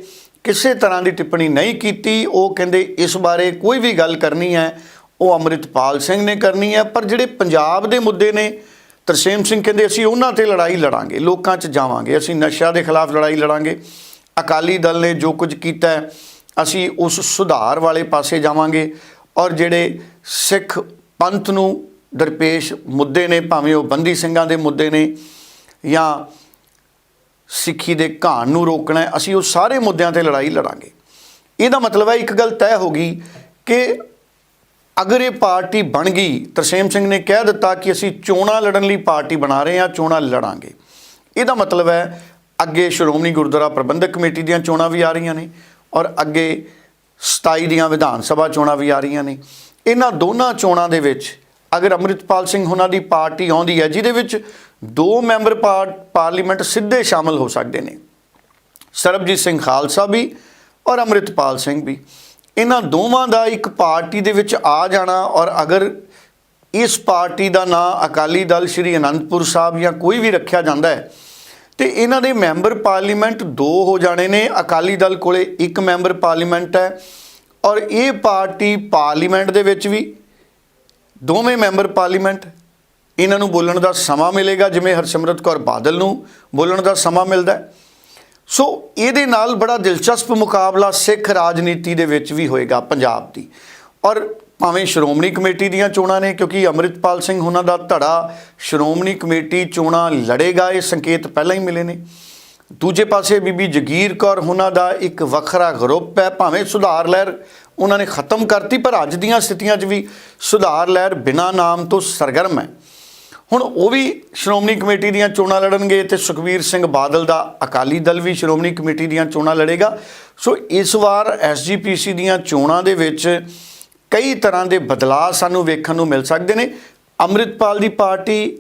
ਕਿਸੇ ਤਰ੍ਹਾਂ ਦੀ ਟਿੱਪਣੀ ਨਹੀਂ ਕੀਤੀ। ਉਹ ਕਹਿੰਦੇ, ਇਸ ਬਾਰੇ ਕੋਈ ਵੀ ਗੱਲ ਕਰਨੀ ਹੈ ਉਹ ਅੰਮ੍ਰਿਤਪਾਲ ਸਿੰਘ ਨੇ ਕਰਨੀ ਹੈ, ਪਰ ਜਿਹੜੇ ਪੰਜਾਬ ਦੇ ਮੁੱਦੇ ਨੇ, ਤਰਸੇਮ ਸਿੰਘ ਕਹਿੰਦੇ ਅਸੀਂ ਉਹਨਾਂ ਤੇ ਲੜਾਈ ਲੜਾਂਗੇ, ਲੋਕਾਂ 'ਚ ਜਾਵਾਂਗੇ, ਅਸੀਂ ਨਸ਼ਾ ਦੇ ਖਿਲਾਫ ਲੜਾਈ ਲੜਾਂਗੇ, ਅਕਾਲੀ ਦਲ ਨੇ ਜੋ ਕੁਝ ਕੀਤਾ ਅਸੀਂ ਉਸ ਸੁਧਾਰ ਵਾਲੇ ਪਾਸੇ ਜਾਵਾਂਗੇ, ਔਰ ਜਿਹੜੇ ਸਿੱਖ ਪੰਥ ਨੂੰ ਦਰਪੇਸ਼ ਮੁੱਦੇ ਨੇ, ਭਾਵੇਂ ਉਹ ਬੰਦੀ ਸਿੰਘਾਂ ਦੇ ਮੁੱਦੇ ਨੇ, ਜਾਂ ਸਿੱਖੀ ਦੇ ਘਾਣ ਨੂੰ ਰੋਕਣਾ ਅਸੀਂ ਉਹ ਸਾਰੇ ਮੁੱਦਿਆਂ ਤੇ ਲੜਾਈ ਲੜਾਂਗੇ। ਇਹਦਾ ਮਤਲਬ ਹੈ, ਇੱਕ ਗੱਲ ਤੈਅ ਹੋ ਗਈ ਕਿ ਅਗਰ ਇਹ ਪਾਰਟੀ ਬਣ ਗਈ ਤਰਸੇਮ ਸਿੰਘ ਨੇ ਕਹਿ ਦਿੱਤਾ ਕਿ ਅਸੀਂ ਚੋਣਾਂ ਲੜਨ ਲਈ ਪਾਰਟੀ ਬਣਾ ਰਹੇ ਹਾਂ, ਚੋਣਾਂ ਲੜਾਂਗੇ। ਇਹਦਾ ਮਤਲਬ ਹੈ, ਅੱਗੇ ਸ਼੍ਰੋਮਣੀ ਗੁਰਦੁਆਰਾ ਪ੍ਰਬੰਧਕ ਕਮੇਟੀ ਦੀਆਂ ਚੋਣਾਂ ਵੀ ਆ ਰਹੀਆਂ ਨੇ ਔਰ ਅੱਗੇ 27 ਦੀਆਂ ਵਿਧਾਨ ਸਭਾ ਚੋਣਾਂ ਵੀ ਆ ਰਹੀਆਂ ਨੇ। ਇਹਨਾਂ ਦੋਨਾਂ ਚੋਣਾਂ ਦੇ ਵਿੱਚ ਅਗਰ ਅੰਮ੍ਰਿਤਪਾਲ ਸਿੰਘ ਉਹਨਾਂ ਦੀ ਪਾਰਟੀ ਆਉਂਦੀ ਹੈ, ਜਿਹਦੇ ਵਿੱਚ ਦੋ ਮੈਂਬਰ ਪਾਰ- ਪਾਰਲੀਮੈਂਟ ਸਿੱਧੇ ਸ਼ਾਮਲ ਹੋ ਸਕਦੇ ਨੇ। ਸਰਬਜੀਤ ਸਿੰਘ ਖਾਲਸਾ ਵੀ ਔਰ ਅੰਮ੍ਰਿਤਪਾਲ ਸਿੰਘ ਵੀ। ਇਹਨਾਂ ਦੋਵਾਂ ਦਾ ਇੱਕ ਪਾਰਟੀ ਦੇ ਵਿੱਚ ਆ ਜਾਣਾ ਔਰ ਅਗਰ ਇਸ ਪਾਰਟੀ ਦਾ ਨਾਂ ਅਕਾਲੀ ਦਲ ਸ਼੍ਰੀ ਅਨੰਦਪੁਰ ਸਾਹਿਬ ਜਾਂ ਕੋਈ ਵੀ ਰੱਖਿਆ ਜਾਂਦਾ ਹੈ, ਤੇ ਇਹਨਾਂ ਦੇ ਮੈਂਬਰ ਪਾਰਲੀਮੈਂਟ ਦੋ ਹੋ ਜਾਣੇ ਨੇ, ਅਕਾਲੀ ਦਲ ਕੋਲੇ ਇੱਕ ਮੈਂਬਰ ਪਾਰਲੀਮੈਂਟ ਹੈ ਔਰ ਇਹ ਪਾਰਟੀ ਪਾਰਲੀਮੈਂਟ ਦੇ ਵਿੱਚ ਵੀ ਦੋਵੇਂ ਮੈਂਬਰ ਪਾਰਲੀਮੈਂਟ। ਇਹਨਾਂ ਨੂੰ ਬੋਲਣ ਦਾ ਸਮਾਂ ਮਿਲੇਗਾ, ਜਿਵੇਂ ਹਰਸਿਮਰਤ ਕੌਰ ਬਾਦਲ ਨੂੰ ਬੋਲਣ ਦਾ ਸਮਾਂ ਮਿਲਦਾ ਹੈ। ਸੋ ਇਹਦੇ ਨਾਲ ਬੜਾ ਦਿਲਚਸਪ ਮੁਕਾਬਲਾ ਸਿੱਖ ਰਾਜਨੀਤੀ ਦੇ ਵਿੱਚ ਵੀ ਹੋਏਗਾ ਪੰਜਾਬ ਦੀ। ਔਰ ਭਾਵੇਂ ਸ਼੍ਰੋਮਣੀ ਕਮੇਟੀ ਦੀਆਂ ਚੋਣਾਂ ਨੇ, ਕਿਉਂਕਿ ਅੰਮ੍ਰਿਤਪਾਲ ਸਿੰਘ ਉਹਨਾਂ ਦਾ ਧੜਾ ਸ਼੍ਰੋਮਣੀ ਕਮੇਟੀ ਚੋਣਾਂ ਲੜੇਗਾ, ਇਹ ਸੰਕੇਤ ਪਹਿਲਾਂ ਹੀ ਮਿਲੇ ਨੇ। ਦੂਜੇ ਪਾਸੇ ਬੀਬੀ ਜਗੀਰ ਕੌਰ ਉਹਨਾਂ ਦਾ ਇੱਕ ਵੱਖਰਾ ਗਰੁੱਪ ਹੈ, ਭਾਵੇਂ ਸੁਧਾਰ ਲਹਿਰ ਉਹਨਾਂ ਨੇ ਖਤਮ ਕਰਤੀ, ਪਰ ਅੱਜ ਦੀਆਂ ਸਥਿਤੀਆਂ 'ਚ ਵੀ ਸੁਧਾਰ ਲਹਿਰ ਬਿਨਾਂ ਨਾਮ ਤੋਂ ਸਰਗਰਮ ਹੈ। ਹੁਣ ਉਹ ਵੀ ਸ਼੍ਰੋਮਣੀ ਕਮੇਟੀ ਦੀਆਂ ਚੋਣਾਂ ਲੜਨਗੇ ਤੇ ਸੁਖਬੀਰ ਸਿੰਘ ਬਾਦਲ ਦਾ ਅਕਾਲੀ ਦਲ ਵੀ ਸ਼੍ਰੋਮਣੀ ਕਮੇਟੀ ਦੀਆਂ ਚੋਣਾਂ ਲੜੇਗਾ। ਸੋ ਇਸ ਵਾਰ ਐਸਜੀਪੀਸੀ ਦੀਆਂ ਚੋਣਾਂ ਦੇ ਵਿੱਚ ਕਈ ਤਰ੍ਹਾਂ ਦੇ ਬਦਲਾਅ ਸਾਨੂੰ ਵੇਖਣ ਨੂੰ ਮਿਲ ਸਕਦੇ ਨੇ। ਅੰਮ੍ਰਿਤਪਾਲ ਦੀ ਪਾਰਟੀ,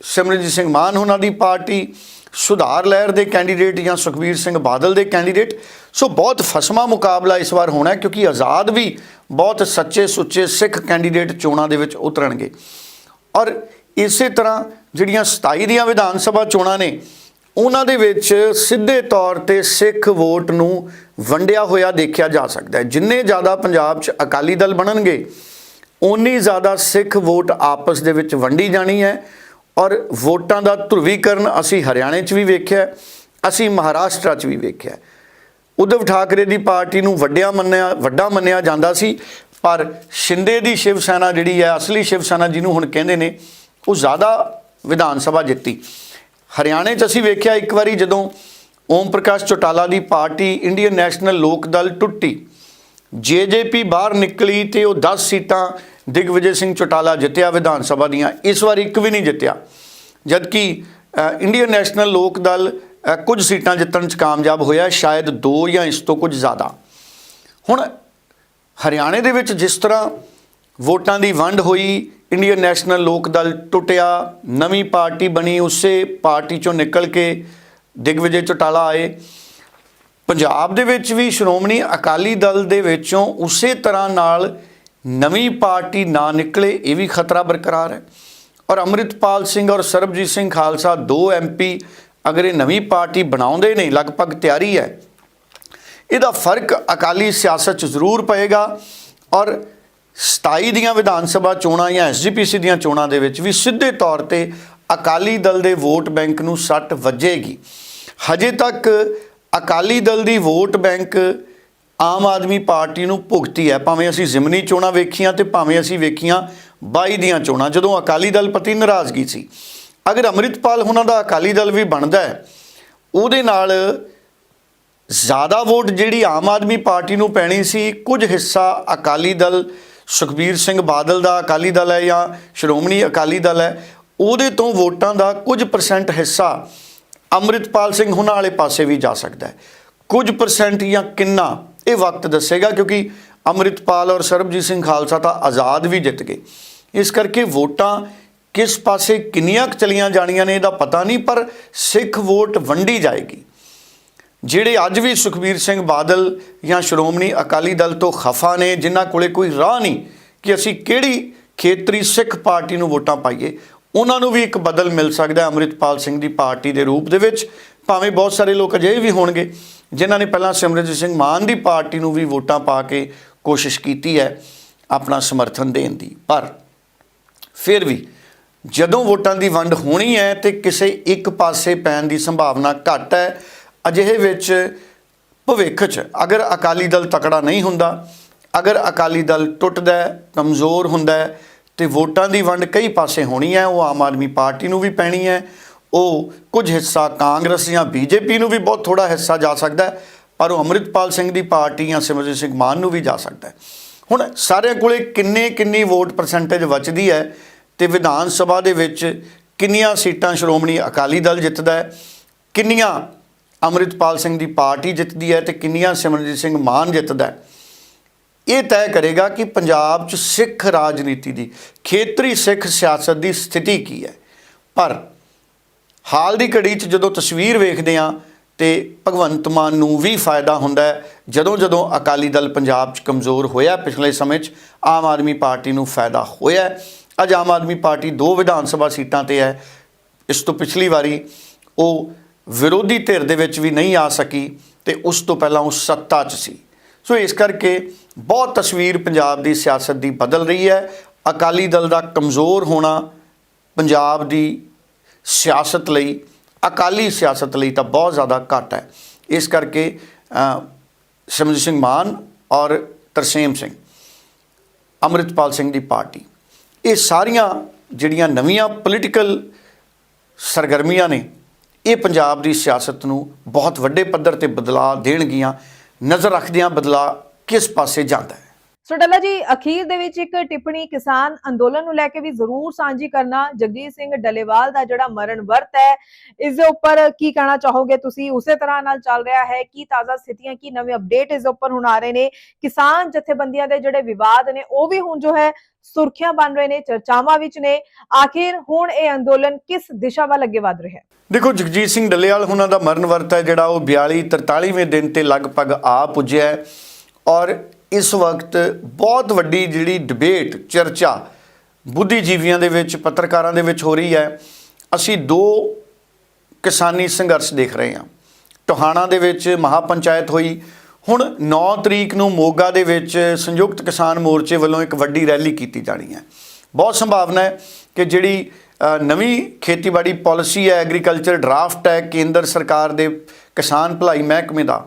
ਸਿਮਰਨਜੀਤ ਸਿੰਘ ਮਾਨ ਉਹਨਾਂ ਦੀ ਪਾਰਟੀ, ਸੁਧਾਰ ਲਹਿਰ ਦੇ ਕੈਂਡੀਡੇਟ ਜਾਂ ਸੁਖਬੀਰ ਸਿੰਘ ਬਾਦਲ ਦੇ ਕੈਂਡੀਡੇਟ। ਸੋ ਬਹੁਤ ਫਸਮਾ ਮੁਕਾਬਲਾ ਇਸ ਵਾਰ ਹੋਣਾ ਕਿਉਂਕਿ ਆਜ਼ਾਦ ਵੀ ਬਹੁਤ ਸੱਚੇ ਸੁੱਚੇ ਸਿੱਖ ਕੈਂਡੀਡੇਟ ਚੋਣਾਂ ਦੇ ਵਿੱਚ ਉਤਰਨਗੇ। ਔਰ ਇਸੇ ਤਰ੍ਹਾਂ ਜਿਹੜੀਆਂ 27 ਦੀਆਂ ਵਿਧਾਨ ਸਭਾ ਚੋਣਾਂ ਨੇ, ਉਹਨਾਂ ਦੇ ਵਿੱਚ ਸਿੱਧੇ ਤੌਰ ਤੇ ਸਿੱਖ ਵੋਟ ਨੂੰ ਵੰਡਿਆ ਹੋਇਆ ਦੇਖਿਆ ਜਾ ਸਕਦਾ ਹੈ ਜਿੰਨੇ ਜ਼ਿਆਦਾ ਪੰਜਾਬ 'ਚ ਅਕਾਲੀ ਦਲ ਬਣਨਗੇ ਉਨੀ ਜ਼ਿਆਦਾ ਸਿੱਖ ਵੋਟ ਆਪਸ ਦੇ ਵਿੱਚ ਵੰਡੀ ਜਾਣੀ ਹੈ ਔਰ ਵੋਟਾਂ ਦਾ ਧਰੁਵੀਕਰਨ ਅਸੀਂ ਹਰਿਆਣੇ 'ਚ ਵੀ ਵੇਖਿਆ ਅਸੀਂ ਮਹਾਰਾਸ਼ਟਰ 'ਚ ਵੀ ਵੇਖਿਆ ਹੈ। ਠਾਕਰੇ ਦੀ ਪਾਰਟੀ ਨੂੰ ਵੱਡਿਆ ਮੰਨਿਆ, ਵੱਡਾ ਮੰਨਿਆ ਜਾਂਦਾ ਸੀ, ਪਰ ਸ਼ਿੰਦੇ ਦੀ ਸ਼ਿਵ ਸੈਨਾ ਜਿਹੜੀ ਹੈ, ਅਸਲੀ ਸ਼ਿਵ ਸੈਨਾ ਜਿਹਨੂੰ ਹੁਣ ਕਹਿੰਦੇ ਨੇ ਉਹ ਜ਼ਿਆਦਾ ਵਿਧਾਨ ਸਭਾ ਜਿੱਤੀ। ਹਰਿਆਣੇ 'ਚ ਅਸੀਂ ਵੇਖਿਆ ਇੱਕ ਵਾਰੀ ਜਦੋਂ ਓਮ ਪ੍ਰਕਾਸ਼ ਚੌਟਾਲਾ ਦੀ party Indian National Lok Dal ਟੁੱਟੀ। ਜੇਜੇਪੀ ਬਾਹਰ ਨਿਕਲੀ ਤੇ ਉਹ 10 ਸੀਟਾਂ ਦਿਗਵਿਜੇ ਸਿੰਘ ਚੌਟਾਲਾ ਜਿੱਤਿਆ ਵਿਧਾਨ ਸਭਾ ਦੀਆਂ, ਇਸ ਵਾਰ ਇੱਕ ਵੀ ਨਹੀਂ ਜਿੱਤਿਆ। ਜਦਕਿ ਇੰਡੀਅਨ ਨੈਸ਼ਨਲ ਲੋਕ ਦਲ ਕੁਝ ਸੀਟਾਂ ਜਿੱਤਣ 'ਚ ਕਾਮਯਾਬ ਹੋਇਆ, ਸ਼ਾਇਦ ਦੋ ਜਾਂ ਇਸ ਤੋਂ ਕੁਝ ਜ਼ਿਆਦਾ। ਹੁਣ ਹਰਿਆਣੇ ਦੇ ਵਿੱਚ ਜਿਸ ਤਰ੍ਹਾਂ ਵੋਟਾਂ ਦੀ ਵੰਡ ਹੋਈ ਇੰਡੀਅਨ ਨੈਸ਼ਨਲ ਲੋਕ ਦਲ ਟੁੱਟਿਆ, ਨਵੀਂ ਪਾਰਟੀ ਬਣੀ, ਉਸੇ ਪਾਰਟੀ ਚੋਂ ਨਿਕਲ ਕੇ ਦਿਗਵਿਜੇ ਚੌਟਾਲਾ ਆਏ। ਪੰਜਾਬ ਦੇ ਵਿੱਚ ਵੀ ਸ਼੍ਰੋਮਣੀ ਅਕਾਲੀ ਦਲ ਦੇ ਵਿੱਚੋਂ ਉਸੇ ਤਰ੍ਹਾਂ ਨਾਲ ਨਵੀਂ ਪਾਰਟੀ ਨਾ ਨਿਕਲੇ, ਇਹ ਵੀ ਖਤਰਾ ਬਰਕਰਾਰ ਹੈ। ਔਰ ਅੰਮ੍ਰਿਤਪਾਲ ਸਿੰਘ ਔਰ ਸਰਬਜੀਤ ਸਿੰਘ ਖਾਲਸਾ, ਦੋ ਐਮਪੀ ਅਗਰ ਇਹ ਨਵੀਂ ਪਾਰਟੀ ਬਣਾਉਂਦੇ ਨੇ ਲਗਭਗ ਤਿਆਰੀ ਹੈ। ਇਹਦਾ ਫ਼ਰਕ ਅਕਾਲੀ ਸਿਆਸਤ 'ਚ ਜ਼ਰੂਰ ਪਏਗਾ ਔਰ 27 ਦੀਆਂ ਵਿਧਾਨ ਸਭਾ ਚੋਣਾਂ ਜਾਂ ਐਸਜੀਪੀਸੀ ਦੀਆਂ ਚੋਣਾਂ ਦੇ ਵਿੱਚ ਵੀ ਸਿੱਧੇ ਤੌਰ ਤੇ ਅਕਾਲੀ ਦਲ ਦੇ ਵੋਟ ਬੈਂਕ ਨੂੰ ਸੱਟ ਵੱਜੇਗੀ। ਹਜੇ ਤੱਕ ਅਕਾਲੀ ਦਲ ਦੀ vote bank Aam Aadmi party ਨੂੰ ਭੁਗਤੀ ਹੈ। ਭਾਵੇਂ ਅਸੀਂ ਜ਼ਿਮਨੀ ਚੋਣਾਂ ਵੇਖੀਆਂ ਤੇ ਭਾਵੇਂ ਅਸੀਂ ਵੇਖੀਆਂ 22 ਦੀਆਂ ਚੋਣਾਂ, ਜਦੋਂ ਅਕਾਲੀ ਦਲ ਪ੍ਰਤੀ ਨਾਰਾਜ਼ਗੀ ਸੀ। ਅਗਰ ਅੰਮ੍ਰਿਤਪਾਲ ਉਹਨਾਂ ਦਾ ਅਕਾਲੀ ਦਲ ਵੀ ਬਣਦਾ ਹੈ, ਉਹਦੇ ਨਾਲ ਜ਼ਿਆਦਾ ਵੋਟ ਜਿਹੜੀ ਆਮ ਆਦਮੀ ਪਾਰਟੀ ਨੂੰ ਪੈਣੀ ਸੀ, ਕੁਝ ਹਿੱਸਾ ਅਕਾਲੀ ਦਲ ਸੁਖਬੀਰ ਸਿੰਘ ਬਾਦਲ ਦਾ ਅਕਾਲੀ ਦਲ ਹੈ ਜਾਂ ਸ਼੍ਰੋਮਣੀ ਅਕਾਲੀ ਦਲ ਹੈ, ਉਹਦੇ ਤੋਂ ਵੋਟਾਂ ਦਾ ਕੁਝ ਪਰਸੈਂਟ ਹਿੱਸਾ ਅੰਮ੍ਰਿਤਪਾਲ ਸਿੰਘ ਹੁਣਾਂ ਵਾਲੇ ਪਾਸੇ ਵੀ ਜਾ ਸਕਦਾ ਹੈ। ਕੁਝ ਪਰਸੈਂਟ ਜਾਂ ਕਿੰਨਾ, ਇਹ ਵਕਤ ਦੱਸੇਗਾ ਕਿਉਂਕਿ ਅੰਮ੍ਰਿਤਪਾਲ ਔਰ ਸਰਬਜੀਤ ਸਿੰਘ ਖਾਲਸਾ ਤਾਂ ਆਜ਼ਾਦ ਵੀ ਜਿੱਤ ਗਏ। ਇਸ ਕਰਕੇ ਵੋਟਾਂ ਕਿਸ ਪਾਸੇ ਕਿੰਨੀਆਂ ਕੁ ਚਲੀਆਂ ਜਾਣੀਆਂ ਨੇ, ਇਹਦਾ ਪਤਾ ਨਹੀਂ, ਪਰ ਸਿੱਖ ਵੋਟ ਵੰਡੀ ਜਾਏਗੀ। ਜਿਹੜੇ ਅੱਜ ਵੀ ਸੁਖਬੀਰ ਸਿੰਘ ਬਾਦਲ ਜਾਂ ਸ਼੍ਰੋਮਣੀ ਅਕਾਲੀ ਦਲ ਤੋਂ ਖਫਾ ਨੇ, ਜਿਨ੍ਹਾਂ ਕੋਲੇ ਕੋਈ ਰਾਹ ਨਹੀਂ ਕਿ ਅਸੀਂ ਕਿਹੜੀ ਖੇਤਰੀ ਸਿੱਖ ਪਾਰਟੀ ਨੂੰ ਵੋਟਾਂ ਪਾਈਏ, ਉਹਨਾਂ ਨੂੰ ਵੀ ਇੱਕ ਬਦਲ ਮਿਲ ਸਕਦਾ ਹੈ ਅੰਮ੍ਰਿਤਪਾਲ ਸਿੰਘ ਦੀ ਪਾਰਟੀ ਦੇ ਰੂਪ ਦੇ ਵਿੱਚ। ਭਾਵੇਂ ਬਹੁਤ ਸਾਰੇ ਲੋਕ ਅਜਿਹੇ ਵੀ ਹੋਣਗੇ, ਜਿਨ੍ਹਾਂ ਨੇ ਪਹਿਲਾਂ ਸਿਮਰਨਜੀਤ ਸਿੰਘ ਮਾਨ ਦੀ ਪਾਰਟੀ ਨੂੰ ਵੀ ਵੋਟਾਂ ਪਾ ਕੇ ਕੋਸ਼ਿਸ਼ ਕੀਤੀ ਹੈ ਆਪਣਾ ਸਮਰਥਨ ਦੇਣ ਦੀ। ਪਰ ਫਿਰ ਵੀ ਜਦੋਂ ਵੋਟਾਂ ਦੀ ਵੰਡ ਹੋਣੀ ਹੈ, ਤੇ ਕਿਸੇ ਇੱਕ ਪਾਸੇ ਪੈਣ ਦੀ ਸੰਭਾਵਨਾ ਘੱਟ ਹੈ। ਅਜਿਹੇ ਵਿੱਚ ਭਵਿੱਖ 'ਚ ਅਗਰ ਅਕਾਲੀ ਦਲ ਤਕੜਾ ਨਹੀਂ ਹੁੰਦਾ ਅਗਰ ਅਕਾਲੀ ਦਲ ਟੁੱਟਦਾ ਕਮਜ਼ੋਰ ਹੁੰਦਾ ਹੈ, ਤੇ ਵੋਟਾਂ ਦੀ ਵੰਡ ਕਈ ਪਾਸੇ ਹੋਣੀ ਹੈ ਉਹ ਆਮ ਆਦਮੀ ਪਾਰਟੀ ਨੂੰ ਵੀ ਪੈਣੀ ਹੈ ਉਹ ਕੁਝ ਹਿੱਸਾ ਕਾਂਗਰਸ ਜਾਂ ਬੀਜੇਪੀ ਨੂੰ ਵੀ ਬਹੁਤ ਥੋੜਾ ਹਿੱਸਾ ਜਾ ਸਕਦਾ ਪਰ ਉਹ ਅੰਮ੍ਰਿਤਪਾਲ ਸਿੰਘ ਦੀ ਪਾਰਟੀ ਜਾਂ ਸਿਮਰਜੀਤ ਸਿੰਘ ਮਾਨ ਨੂੰ ਵੀ ਜਾ ਸਕਦਾ ਹੁਣ ਸਾਰਿਆਂ ਕੋਲੇ ਕਿੰਨੇ ਕਿੰਨੀ ਵੋਟ ਪਰਸੈਂਟੇਜ ਬਚਦੀ ਹੈ ਤੇ ਵਿਧਾਨ ਸਭਾ ਦੇ ਵਿੱਚ ਕਿੰਨੀਆਂ ਸੀਟਾਂ ਸ਼੍ਰੋਮਣੀ ਅਕਾਲੀ ਦਲ ਜਿੱਤਦਾ ਹੈ ਕਿੰਨੀਆਂ ਅੰਮ੍ਰਿਤਪਾਲ ਸਿੰਘ ਦੀ ਪਾਰਟੀ ਜਿੱਤਦੀ ਹੈ ਤੇ ਕਿੰਨੀਆਂ ਸਿਮਰਨਜੀਤ ਸਿੰਘ ਮਾਨ ਜਿੱਤਦਾ ਹੈ। ਇਹ ਤੈਅ ਕਰੇਗਾ ਕਿ ਪੰਜਾਬ 'ਚ ਸਿੱਖ ਰਾਜਨੀਤੀ ਦੀ, ਖੇਤਰੀ ਸਿੱਖ ਸਿਆਸਤ ਦੀ ਸਥਿਤੀ ਕੀ ਹੈ। ਪਰ ਹਾਲ ਦੀ ਘੜੀ 'ਚ ਜਦੋਂ ਤਸਵੀਰ ਵੇਖਦੇ ਹਾਂ ਤੇ ਭਗਵੰਤ ਮਾਨ ਨੂੰ ਵੀ ਫਾਇਦਾ ਹੁੰਦਾ ਜਦੋਂ ਜਦੋਂ ਅਕਾਲੀ ਦਲ ਪੰਜਾਬ 'ਚ ਕਮਜ਼ੋਰ ਹੋਇਆ ਪਿਛਲੇ ਸਮੇਂ 'ਚ, ਆਮ ਆਦਮੀ ਪਾਰਟੀ ਨੂੰ ਫਾਇਦਾ ਹੋਇਆ ਅੱਜ ਆਮ ਆਦਮੀ ਪਾਰਟੀ ਦੋ ਵਿਧਾਨ ਸਭਾ ਸੀਟਾਂ ਤੇ ਹੈ। ਇਸ ਤੋਂ ਪਿਛਲੀ ਵਾਰੀ ਉਹ ਵਿਰੋਧੀ ਧਿਰ ਦੇ ਵਿੱਚ ਵੀ ਨਹੀਂ ਆ ਸਕੀ ਤੇ ਉਸ ਤੋਂ ਪਹਿਲਾਂ ਉਹ ਸੱਤਾ 'ਚ ਸੀ। ਸੋ ਇਸ ਕਰਕੇ ਬਹੁਤ ਤਸਵੀਰ ਪੰਜਾਬ ਦੀ ਸਿਆਸਤ ਦੀ ਬਦਲ ਰਹੀ ਹੈ। ਅਕਾਲੀ ਦਲ ਦਾ ਕਮਜ਼ੋਰ ਹੋਣਾ ਪੰਜਾਬ ਦੀ ਸਿਆਸਤ ਲਈ ਅਕਾਲੀ ਸਿਆਸਤ ਲਈ ਤਾਂ ਬਹੁਤ ਜ਼ਿਆਦਾ ਘੱਟ ਹੈ। ਇਸ ਕਰਕੇ ਅ, ਸਿਮਰਜੀਤ ਸਿੰਘ ਮਾਨ ਔਰ ਤਰਸੇਮ ਸਿੰਘ ਅੰਮ੍ਰਿਤਪਾਲ ਸਿੰਘ ਦੀ ਪਾਰਟੀ ਇਹ ਸਾਰੀਆਂ ਜਿਹੜੀਆਂ ਨਵੀਆਂ ਪੋਲੀਟੀਕਲ ਸਰਗਰਮੀਆਂ ਨੇ ਇਹ ਪੰਜਾਬ ਦੀ ਸਿਆਸਤ ਨੂੰ ਬਹੁਤ ਵੱਡੇ ਪੱਧਰ ਤੇ ਬਦਲਾਅ ਦੇਣਗੀਆਂ, ਨਜ਼ਰ ਰੱਖਦਿਆਂ ਬਦਲਾਅ ਕਿਸ ਪਾਸੇ ਜਾਂਦਾ ਹੈ? ਸੋ ਡੱਲਾ ਜੀ, ਅਖੀਰ ਦੇ ਵਿੱਚ ਇੱਕ ਟਿੱਪਣੀ ਕਿਸਾਨ ਅੰਦੋਲਨ ਨੂੰ ਲੈ ਕੇ ਵੀ ਜ਼ਰੂਰ ਸਾਂਝੀ ਕਰਨਾ। ਜਗਜੀਤ ਸਿੰਘ ਡਲੇਵਾਲ ਦਾ ਜਿਹੜਾ ਮਰਨ ਵਰਤ ਹੈ, ਇਸ ਦੇ ਉੱਪਰ ਕੀ ਕਹਿਣਾ ਚਾਹੋਗੇ ਤੁਸੀਂ? ਉਸੇ ਤਰ੍ਹਾਂ ਨਾਲ ਚੱਲ ਰਿਹਾ ਹੈ, ਕੀ ਤਾਜ਼ਾ ਸਥਿਤੀਆਂ, ਕੀ ਨਵੇਂ ਅਪਡੇਟ ਇਸ ਦੇ ਉੱਪਰ ਹੁਣ ਆ ਰਹੇ ਨੇ? ਕਿਸਾਨ ਜਥੇਬੰਦੀਆਂ ਦੇ ਜਿਹੜੇ ਵਿਵਾਦ ਨੇ, ਉਹ ਵੀ ਹੁਣ ਜੋ ਹੈ ਸੁਰਖੀਆਂ ਬਣ ਰਹੇ ਨੇ, ਚਰਚਾਵਾਂ ਵਿੱਚ ਨੇ। ਆਖਿਰ ਹੁਣ ਇਹ ਅੰਦੋਲਨ ਕਿਸ ਦਿਸ਼ਾ ਵੱਲ ਅੱਗੇ ਵਧ ਰਿਹਾ ਹੈ? ਦੇਖੋ, ਜਗਜੀਤ ਸਿੰਘ ਡੱਲੇਵਾਲ ਉਹਨਾਂ ਦਾ ਮਰਨ ਵਰਤ ਜਿਹੜਾ ਉਹ 42 43ਵੇਂ ਦਿਨ ਤੇ ਲਗਭਗ ਆ ਪੁੱਜਿਆ ਔਰ ਇਸ ਵਕਤ ਬਹੁਤ ਵੱਡੀ ਜਿਹੜੀ ਡਿਬੇਟ ਚਰਚਾ ਬੁੱਧੀਜੀਵੀਆਂ ਦੇ ਵਿੱਚ, ਪੱਤਰਕਾਰਾਂ ਦੇ ਵਿੱਚ ਹੋ ਰਹੀ ਹੈ। ਅਸੀਂ ਦੋ ਕਿਸਾਨੀ ਸੰਘਰਸ਼ ਦੇਖ ਰਹੇ ਹਾਂ। ਟੋਹਾਣਾ ਦੇ ਵਿੱਚ ਮਹਾਪੰਚਾਇਤ ਹੋਈ ਹੁਣ 9 ਤਰੀਕ ਨੂੰ ਮੋਗਾ ਦੇ ਵਿੱਚ ਸੰਯੁਕਤ ਕਿਸਾਨ ਮੋਰਚੇ ਵੱਲੋਂ ਇੱਕ ਵੱਡੀ ਰੈਲੀ ਕੀਤੀ ਜਾਣੀ ਹੈ। ਬਹੁਤ ਸੰਭਾਵਨਾ ਹੈ ਕਿ ਜਿਹੜੀ ਨਵੀਂ ਖੇਤੀਬਾੜੀ ਪਾਲਿਸੀ ਹੈ, ਐਗਰੀਕਲਚਰ ਡਰਾਫਟ ਹੈ, ਕੇਂਦਰ ਸਰਕਾਰ ਦੇ ਕਿਸਾਨ ਭਲਾਈ ਮਹਿਕਮੇ ਦਾ,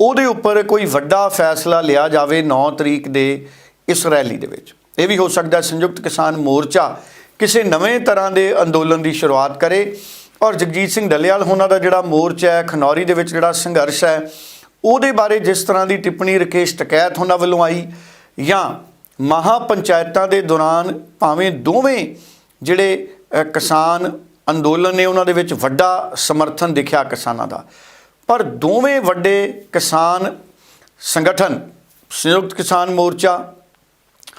ਉਹਦੇ ਉੱਪਰ ਕੋਈ ਵੱਡਾ ਫੈਸਲਾ ਲਿਆ ਜਾਵੇ 9 ਤਰੀਕ ਦੇ ਇਸ ਰੈਲੀ ਦੇ ਵਿੱਚ। ਇਹ ਵੀ ਹੋ ਸਕਦਾ ਸੰਯੁਕਤ ਕਿਸਾਨ ਮੋਰਚਾ ਕਿਸੇ ਨਵੇਂ ਤਰ੍ਹਾਂ ਦੇ ਅੰਦੋਲਨ ਦੀ ਸ਼ੁਰੂਆਤ ਕਰੇ। ਔਰ ਜਗਜੀਤ ਸਿੰਘ ਡੱਲੇਵਾਲ ਹੋਣਾ ਦਾ ਜਿਹੜਾ ਮੋਰਚਾ ਹੈ, ਖਨੌਰੀ ਦੇ ਵਿੱਚ ਜਿਹੜਾ ਸੰਘਰਸ਼ ਹੈ ਉਹਦੇ ਬਾਰੇ ਜਿਸ ਤਰ੍ਹਾਂ ਦੀ ਟਿੱਪਣੀ ਰਕੇਸ਼ ਟਕੈਤ ਉਹਨਾਂ ਵੱਲੋਂ ਆਈ, ਜਾਂ ਮਹਾ ਪੰਚਾਇਤਾਂ ਦੇ ਦੌਰਾਨ ਭਾਵੇਂ ਦੋਵੇਂ ਜਿਹੜੇ ਕਿਸਾਨ ਅੰਦੋਲਨ ਨੇ ਉਹਨਾਂ ਦੇ ਵਿੱਚ ਵੱਡਾ ਸਮਰਥਨ ਦਿਖਿਆ ਕਿਸਾਨਾਂ ਦਾ। ਪਰ ਦੋਵੇਂ ਵੱਡੇ ਕਿਸਾਨ ਸੰਗਠਨ, ਸੰਯੁਕਤ ਕਿਸਾਨ ਮੋਰਚਾ,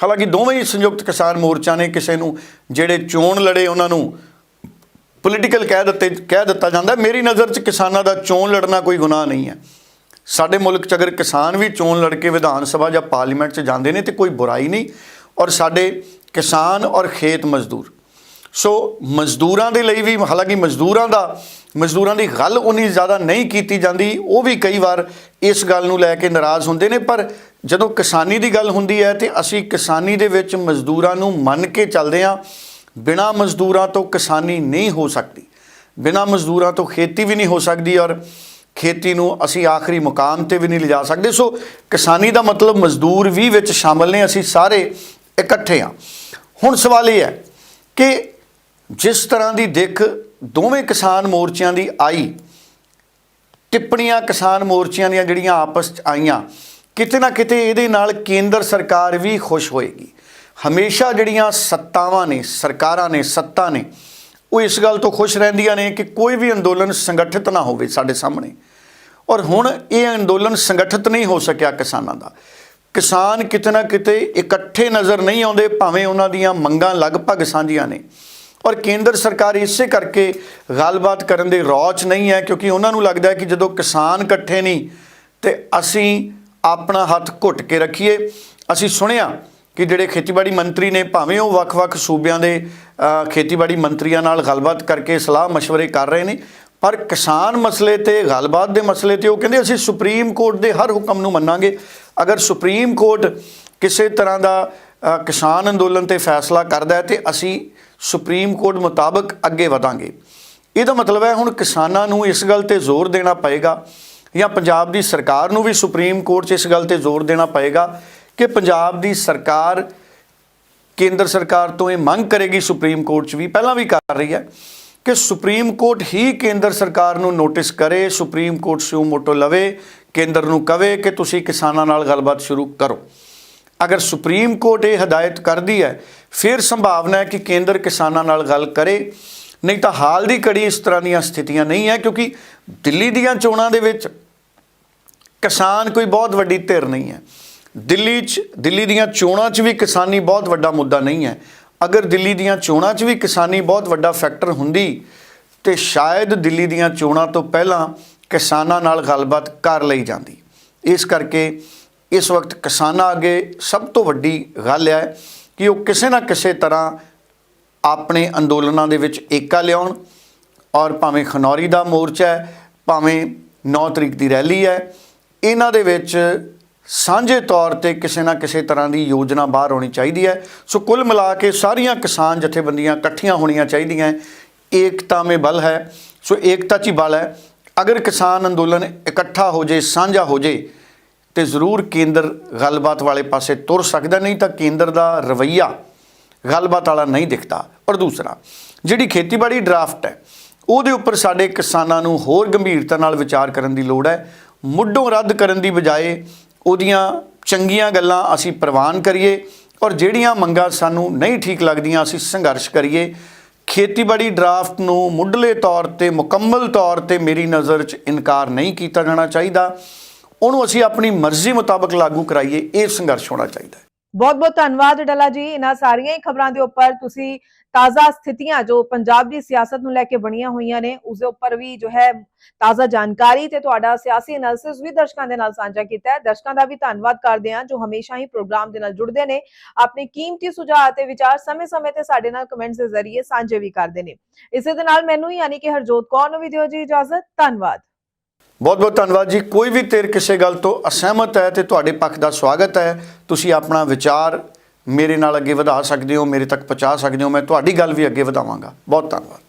ਹਾਲਾਂਕਿ ਦੋਵੇਂ ਹੀ ਸੰਯੁਕਤ ਕਿਸਾਨ ਮੋਰਚਾ ਨੇ ਕਿਸੇ ਨੂੰ ਜਿਹੜੇ ਚੋਣ ਲੜੇ ਉਹਨਾਂ ਨੂੰ ਪੋਲੀਟੀਕਲ ਕਹਿ ਦਿੱਤੇ, ਕਹਿ ਦਿੱਤਾ ਜਾਂਦਾ, ਮੇਰੀ ਨਜ਼ਰ 'ਚ ਕਿਸਾਨਾਂ ਦਾ ਚੋਣ ਲੜਨਾ ਕੋਈ ਗੁਨਾਹ ਨਹੀਂ ਹੈ। ਸਾਡੇ ਮੁਲਕ 'ਚ ਅਗਰ ਕਿਸਾਨ ਵੀ ਚੋਣ ਲੜ ਕੇ ਵਿਧਾਨ ਸਭਾ ਜਾਂ ਪਾਰਲੀਮੈਂਟ 'ਚ ਜਾਂਦੇ ਨੇ ਤੇ ਕੋਈ ਬੁਰਾਈ ਨਹੀਂ ਔਰ ਸਾਡੇ ਕਿਸਾਨ ਔਰ ਖੇਤ ਮਜ਼ਦੂਰ। ਸੋ ਮਜ਼ਦੂਰਾਂ ਦੇ ਲਈ ਵੀ ਹਾਲਾਂਕਿ ਮਜ਼ਦੂਰਾਂ ਦਾ, ਮਜ਼ਦੂਰਾਂ ਦੀ ਗੱਲ ਉਨੀ ਜ਼ਿਆਦਾ ਨਹੀਂ ਕੀਤੀ ਜਾਂਦੀ, ਉਹ ਵੀ ਕਈ ਵਾਰ ਇਸ ਗੱਲ ਨੂੰ ਲੈ ਕੇ ਨਾਰਾਜ਼ ਹੁੰਦੇ ਨੇ, ਪਰ ਜਦੋਂ ਕਿਸਾਨੀ ਦੀ ਗੱਲ ਹੁੰਦੀ ਹੈ ਤੇ ਅਸੀਂ ਕਿਸਾਨੀ ਦੇ ਵਿੱਚ ਮਜ਼ਦੂਰਾਂ ਨੂੰ ਮੰਨ ਕੇ ਚੱਲਦੇ ਹਾਂ, ਬਿਨਾ ਮਜ਼ਦੂਰਾਂ ਤੋਂ ਕਿਸਾਨੀ ਨਹੀਂ ਹੋ ਸਕਦੀ। ਬਿਨਾ ਮਜ਼ਦੂਰਾਂ ਤੋਂ ਖੇਤੀ ਵੀ ਨਹੀਂ ਹੋ ਸਕਦੀ ਔਰ ਖੇਤੀ ਨੂੰ ਅਸੀਂ ਆਖਰੀ ਮੁਕਾਮ ਤੇ ਵੀ ਨਹੀਂ ਲਿਜਾ ਸਕਦੇ। ਸੋ ਕਿਸਾਨੀ ਦਾ ਮਤਲਬ ਮਜ਼ਦੂਰ ਵੀ ਵਿੱਚ ਸ਼ਾਮਲ ਨੇ, ਅਸੀਂ ਸਾਰੇ ਇਕੱਠੇ ਹਾਂ। ਹੁਣ ਸਵਾਲ ਇਹ ਹੈ ਕਿ ਜਿਸ ਤਰ੍ਹਾਂ ਦੀ ਦਿੱਖ ਦੋਵੇਂ ਕਿਸਾਨ ਮੋਰਚਿਆਂ ਦੀ ਆਈ, ਟਿੱਪਣੀਆਂ ਕਿਸਾਨ ਮੋਰਚਿਆਂ ਦੀਆਂ ਜਿਹੜੀਆਂ ਆਪਸ 'ਚ ਆਈਆਂ, ਕਿਤੇ ਨਾ ਕਿਤੇ ਇਹਦੇ ਨਾਲ ਕੇਂਦਰ ਸਰਕਾਰ ਵੀ ਖੁਸ਼ ਹੋਏਗੀ। ਹਮੇਸ਼ਾ ਜਿਹੜੀਆਂ ਸੱਤਾਵਾਂ ਨੇ, ਸਰਕਾਰਾਂ ਨੇ, ਸੱਤਾ ਨੇ ਉਹ ਇਸ ਗੱਲ ਤੋਂ ਖੁਸ਼ ਰਹਿੰਦੀਆਂ ਨੇ ਕਿ ਕੋਈ ਵੀ ਅੰਦੋਲਨ ਸੰਗਠਿਤ ਨਾ ਹੋਵੇ ਸਾਡੇ ਸਾਹਮਣੇ। ਔਰ ਹੁਣ ਇਹ ਅੰਦੋਲਨ ਸੰਗਠਿਤ ਨਹੀਂ ਹੋ ਸਕਿਆ ਕਿਸਾਨਾਂ ਦਾ। ਕਿਸਾਨ ਕਿਤੇ ਨਾ ਕਿਤੇ ਇਕੱਠੇ ਨਜ਼ਰ ਨਹੀਂ ਆਉਂਦੇ, ਭਾਵੇਂ ਉਹਨਾਂ ਦੀਆਂ ਮੰਗਾਂ ਲਗਭਗ ਸਾਂਝੀਆਂ ਨੇ। ਔਰ ਕੇਂਦਰ ਸਰਕਾਰ ਇਸੇ ਕਰਕੇ ਗੱਲਬਾਤ ਕਰਨ ਦੇ ਰੌਚ ਨਹੀਂ ਹੈ, ਕਿਉਂਕਿ ਉਹਨਾਂ ਨੂੰ ਲੱਗਦਾ ਹੈ ਕਿ ਜਦੋਂ ਕਿਸਾਨ ਇਕੱਠੇ ਨਹੀਂ, ਤੇ ਅਸੀਂ ਆਪਣਾ ਹੱਥ ਘੁੱਟ ਕੇ ਰੱਖੀਏ। ਅਸੀਂ ਸੁਣਿਆ ਕਿ ਜਿਹੜੇ ਖੇਤੀਬਾੜੀ ਮੰਤਰੀ ਨੇ ਭਾਵੇਂ ਉਹ ਵੱਖ-ਵੱਖ ਸੂਬਿਆਂ ਦੇ ਖੇਤੀਬਾੜੀ ਮੰਤਰੀਆਂ ਨਾਲ ਗੱਲਬਾਤ ਕਰਕੇ ਸਲਾਹ مشਵਰੇ ਕਰ ਰਹੇ ਨੇ, ਪਰ ਕਿਸਾਨ ਮਸਲੇ ਤੇ, ਗੱਲਬਾਤ ਦੇ ਮਸਲੇ ਤੇ ਉਹ ਕਹਿੰਦੇ ਅਸੀਂ ਸੁਪਰੀਮ ਕੋਰਟ ਦੇ ਹਰ ਹੁਕਮ ਨੂੰ ਮੰਨਾਂਗੇ। ਅਗਰ ਸੁਪਰੀਮ ਕੋਰਟ ਕਿਸੇ ਤਰ੍ਹਾਂ ਦਾ ਕਿਸਾਨ ਅੰਦੋਲਨ ਤੇ ਫੈਸਲਾ ਕਰਦਾ ਹੈ ਤੇ ਅਸੀਂ ਸੁਪਰੀਮ ਕੋਰਟ ਮੁਤਾਬਕ ਅੱਗੇ ਵਧਾਂਗੇ। ਇਹਦਾ ਮਤਲਬ ਹੈ ਹੁਣ ਕਿਸਾਨਾਂ ਨੂੰ ਇਸ ਗੱਲ ਤੇ ਜ਼ੋਰ ਦੇਣਾ ਪਏਗਾ ਜਾਂ ਪੰਜਾਬ ਦੀ ਸਰਕਾਰ ਨੂੰ ਵੀ ਸੁਪਰੀਮ ਕੋਰਟ 'ਚ ਇਸ ਗੱਲ ਤੇ ਜ਼ੋਰ ਦੇਣਾ ਪਏਗਾ ਕਿ ਪੰਜਾਬ ਦੀ ਸਰਕਾਰ, ਕੇਂਦਰ ਸਰਕਾਰ ਤੋਂ ਇਹ ਮੰਗ ਕਰੇਗੀ ਸੁਪਰੀਮ ਕੋਰਟ 'ਚ ਵੀ, ਪਹਿਲਾਂ ਵੀ ਕਰ ਰਹੀ ਹੈ ਕਿ ਸੁਪਰੀਮ ਕੋਰਟ ਹੀ ਕੇਂਦਰ ਸਰਕਾਰ ਨੂੰ ਨੋਟਿਸ ਕਰੇ, ਸੁਪਰੀਮ ਕੋਰਟ ਸਿਓ ਮੋਟੋ ਲਵੇ, ਕੇਂਦਰ ਨੂੰ ਕਵੇ ਕਿ ਤੁਸੀਂ ਕਿਸਾਨਾਂ ਨਾਲ ਗੱਲਬਾਤ ਸ਼ੁਰੂ ਕਰੋ। ਅਗਰ ਸੁਪਰੀਮ ਕੋਰਟ ਇਹ ਹਦਾਇਤ ਕਰਦੀ ਹੈ, ਫਿਰ ਸੰਭਾਵਨਾ ਹੈ ਕਿ ਕੇਂਦਰ ਕਿਸਾਨਾਂ ਨਾਲ ਗੱਲ ਕਰੇ। ਨਹੀਂ ਤਾਂ ਹਾਲ ਦੀ ਘੜੀ ਇਸ ਤਰ੍ਹਾਂ ਦੀਆਂ ਸਥਿਤੀਆਂ ਨਹੀਂ ਹੈ, ਕਿਉਂਕਿ ਦਿੱਲੀ ਦੀਆਂ ਚੋਣਾਂ ਦੇ ਵਿੱਚ ਕਿਸਾਨ ਕੋਈ ਬਹੁਤ ਵੱਡੀ ਧਿਰ ਨਹੀਂ ਹੈ। ਦਿੱਲੀ 'ਚ, ਦਿੱਲੀ ਦੀਆਂ ਚੋਣਾਂ 'ਚ ਵੀ ਕਿਸਾਨੀ ਬਹੁਤ ਵੱਡਾ ਮੁੱਦਾ ਨਹੀਂ ਹੈ। ਅਗਰ ਦਿੱਲੀ ਦੀਆਂ ਚੋਣਾਂ 'ਚ ਵੀ ਕਿਸਾਨੀ ਬਹੁਤ ਵੱਡਾ ਫੈਕਟਰ ਹੁੰਦੀ, ਤੇ ਸ਼ਾਇਦ ਦਿੱਲੀ ਦੀਆਂ ਚੋਣਾਂ ਤੋਂ ਪਹਿਲਾਂ ਕਿਸਾਨਾਂ ਨਾਲ ਗੱਲਬਾਤ ਕਰ ਲਈ ਜਾਂਦੀ। ਇਸ ਕਰਕੇ ਇਸ ਵਕਤ ਕਿਸਾਨਾਂ ਅੱਗੇ ਸਭ ਤੋਂ ਵੱਡੀ ਗੱਲ ਹੈ ਕਿ ਉਹ ਕਿਸੇ ਨਾ ਕਿਸੇ ਤਰ੍ਹਾਂ ਆਪਣੇ ਅੰਦੋਲਨਾਂ ਦੇ ਵਿੱਚ ਏਕਾ ਲਿਆਉਣ ਔਰ ਭਾਵੇਂ ਖਨੌਰੀ ਦਾ ਮੋਰਚਾ ਹੈ, ਭਾਵੇਂ 9 ਤਰੀਕ ਦੀ ਰੈਲੀ ਹੈ, ਇਹਨਾਂ ਦੇ ਵਿੱਚ ਸਾਂਝੇ ਤੌਰ ਤੇ ਕਿਸੇ ਨਾ ਕਿਸੇ ਤਰ੍ਹਾਂ ਦੀ ਯੋਜਨਾ ਬਾਹਰ ਆਉਣੀ ਚਾਹੀਦੀ ਹੈ। ਸੋ ਕੁੱਲ ਮਿਲਾ ਕੇ ਸਾਰੀਆਂ ਕਿਸਾਨ ਜਥੇਬੰਦੀਆਂ ਇਕੱਠੀਆਂ ਹੋਣੀਆਂ ਚਾਹੀਦੀਆਂ ਹੈ। ਏਕਤਾ ਮੇ ਬਲ ਹੈ। ਸੋ ਏਕਤਾ 'ਚ ਹੀ ਬਲ ਹੈ। ਅਗਰ ਕਿਸਾਨ ਅੰਦੋਲਨ ਇਕੱਠਾ ਹੋ ਜੇ, ਸਾਂਝਾ ਹੋ ਜੇ, ਤੇ ਜ਼ਰੂਰ ਕੇਂਦਰ ਗੱਲਬਾਤ ਵਾਲੇ ਪਾਸੇ ਤੁਰ ਸਕਦਾ, ਨਹੀਂ ਤਾਂ ਕੇਂਦਰ ਦਾ ਰਵਈਆ ਗੱਲਬਾਤ ਵਾਲਾ ਨਹੀਂ ਦਿਖਦਾ। ਔਰ ਦੂਸਰਾ, ਜਿਹੜੀ ਖੇਤੀਬਾੜੀ ਡਰਾਫਟ ਹੈ, ਉਹਦੇ ਉੱਪਰ ਸਾਡੇ ਕਿਸਾਨਾਂ ਨੂੰ ਹੋਰ ਗੰਭੀਰਤਾ ਨਾਲ ਵਿਚਾਰ ਕਰਨ ਦੀ ਲੋੜ ਹੈ। ਮੁੱਢੋਂ ਰੱਦ ਕਰਨ ਦੀ ਬਜਾਏ ਉਹਦੀਆਂ ਚੰਗੀਆਂ ਗੱਲਾਂ ਅਸੀਂ ਪ੍ਰਵਾਨ ਕਰੀਏ ਔਰ ਜਿਹੜੀਆਂ ਮੰਗਾਂ ਸਾਨੂੰ ਨਹੀਂ ਠੀਕ ਲੱਗਦੀਆਂ ਅਸੀਂ ਸੰਘਰਸ਼ ਕਰੀਏ। ਖੇਤੀਬਾੜੀ ਡਰਾਫਟ ਨੂੰ ਮੁੱਢਲੇ ਤੌਰ ਤੇ, ਮੁਕੰਮਲ ਤੌਰ ਤੇ ਮੇਰੀ ਨਜ਼ਰ 'ਚ ਇਨਕਾਰ ਨਹੀਂ ਕੀਤਾ ਜਾਣਾ ਚਾਹੀਦਾ। ਉਹਨੂੰ ਅਸੀਂ ਆਪਣੀ ਮਰਜ਼ੀ ਮੁਤਾਬਕ ਲਾਗੂ ਕਰਾਈਏ, ਇਹ ਸੰਘਰਸ਼ ਹੋਣਾ ਚਾਹੀਦਾ ਹੈ। ਬਹੁਤ ਬਹੁਤ ਧੰਨਵਾਦ ਡਲਾ ਜੀ। ਇਹਨਾਂ ਸਾਰੀਆਂ ਹੀ ਖਬਰਾਂ ਦੇ ਉੱਪਰ ਤੁਸੀਂ ਤਾਜ਼ਾ ਸਥਿਤੀਆਂ ਜੋ ਪੰਜਾਬ ਦੀ ਸਿਆਸਤ ਨੂੰ ਲੈ ਕੇ ਬਣੀਆਂ ਹੋਈਆਂ ਨੇ, ਉਸ ਦੇ ਉੱਪਰ ਵੀ ਜੋ ਹੈ ਤਾਜ਼ਾ ਜਾਣਕਾਰੀ ਤੇ ਤੁਹਾਡਾ ਸਿਆਸੀ ਐਨਾਲਿਸਿਸ ਵੀ ਦਰਸ਼ਕਾਂ ਦੇ ਨਾਲ ਸਾਂਝਾ ਕੀਤਾ ਹੈ। ਦਰਸ਼ਕਾਂ ਦਾ ਵੀ ਧੰਨਵਾਦ ਕਰਦੇ ਹਾਂ ਜੋ ਹਮੇਸ਼ਾ ਹੀ ਪ੍ਰੋਗਰਾਮ ਦੇ ਨਾਲ ਜੁੜਦੇ ਨੇ। ਆਪਣੇ ਕੀਮਤੀ ਸੁਝਾਅ ਤੇ ਵਿਚਾਰ ਸਮੇਂ-ਸਮੇਂ ਤੇ ਸਾਡੇ ਨਾਲ ਕਮੈਂਟਸ ਦੇ ਜ਼ਰੀਏ ਸਾਂਝੇ ਵੀ ਕਰਦੇ ਨੇ। ਇਸੇ ਦੇ ਨਾਲ ਮੈਨੂੰ ਯਾਨੀ ਕਿ ਹਰਜੋਤ ਕੌਰ ਨੂੰ ਵੀ ਦਿਓ ਜੀ ਇਜਾਜ਼ਤ। ਧੰਨਵਾਦ। ਬਹੁਤ ਬਹੁਤ ਧੰਨਵਾਦ ਜੀ। ਕੋਈ ਵੀ ਤੇਰ ਕਿਸੇ ਗੱਲ ਤੋਂ ਅਸਹਿਮਤ ਹੈ ਤੇ ਤੁਹਾਡੇ ਪੱਖ ਦਾ ਸਵਾਗਤ ਹੈ। ਤੁਸੀਂ ਆਪਣਾ ਵਿਚਾਰ ਮੇਰੇ ਨਾਲ ਅੱਗੇ ਵਧਾ ਸਕਦੇ ਹੋ, ਮੇਰੇ ਤੱਕ ਪਹੁੰਚਾ ਸਕਦੇ ਹੋ, ਮੈਂ ਤੁਹਾਡੀ ਗੱਲ ਵੀ ਅੱਗੇ ਵਧਾਵਾਂਗਾ। ਬਹੁਤ ਧੰਨਵਾਦ।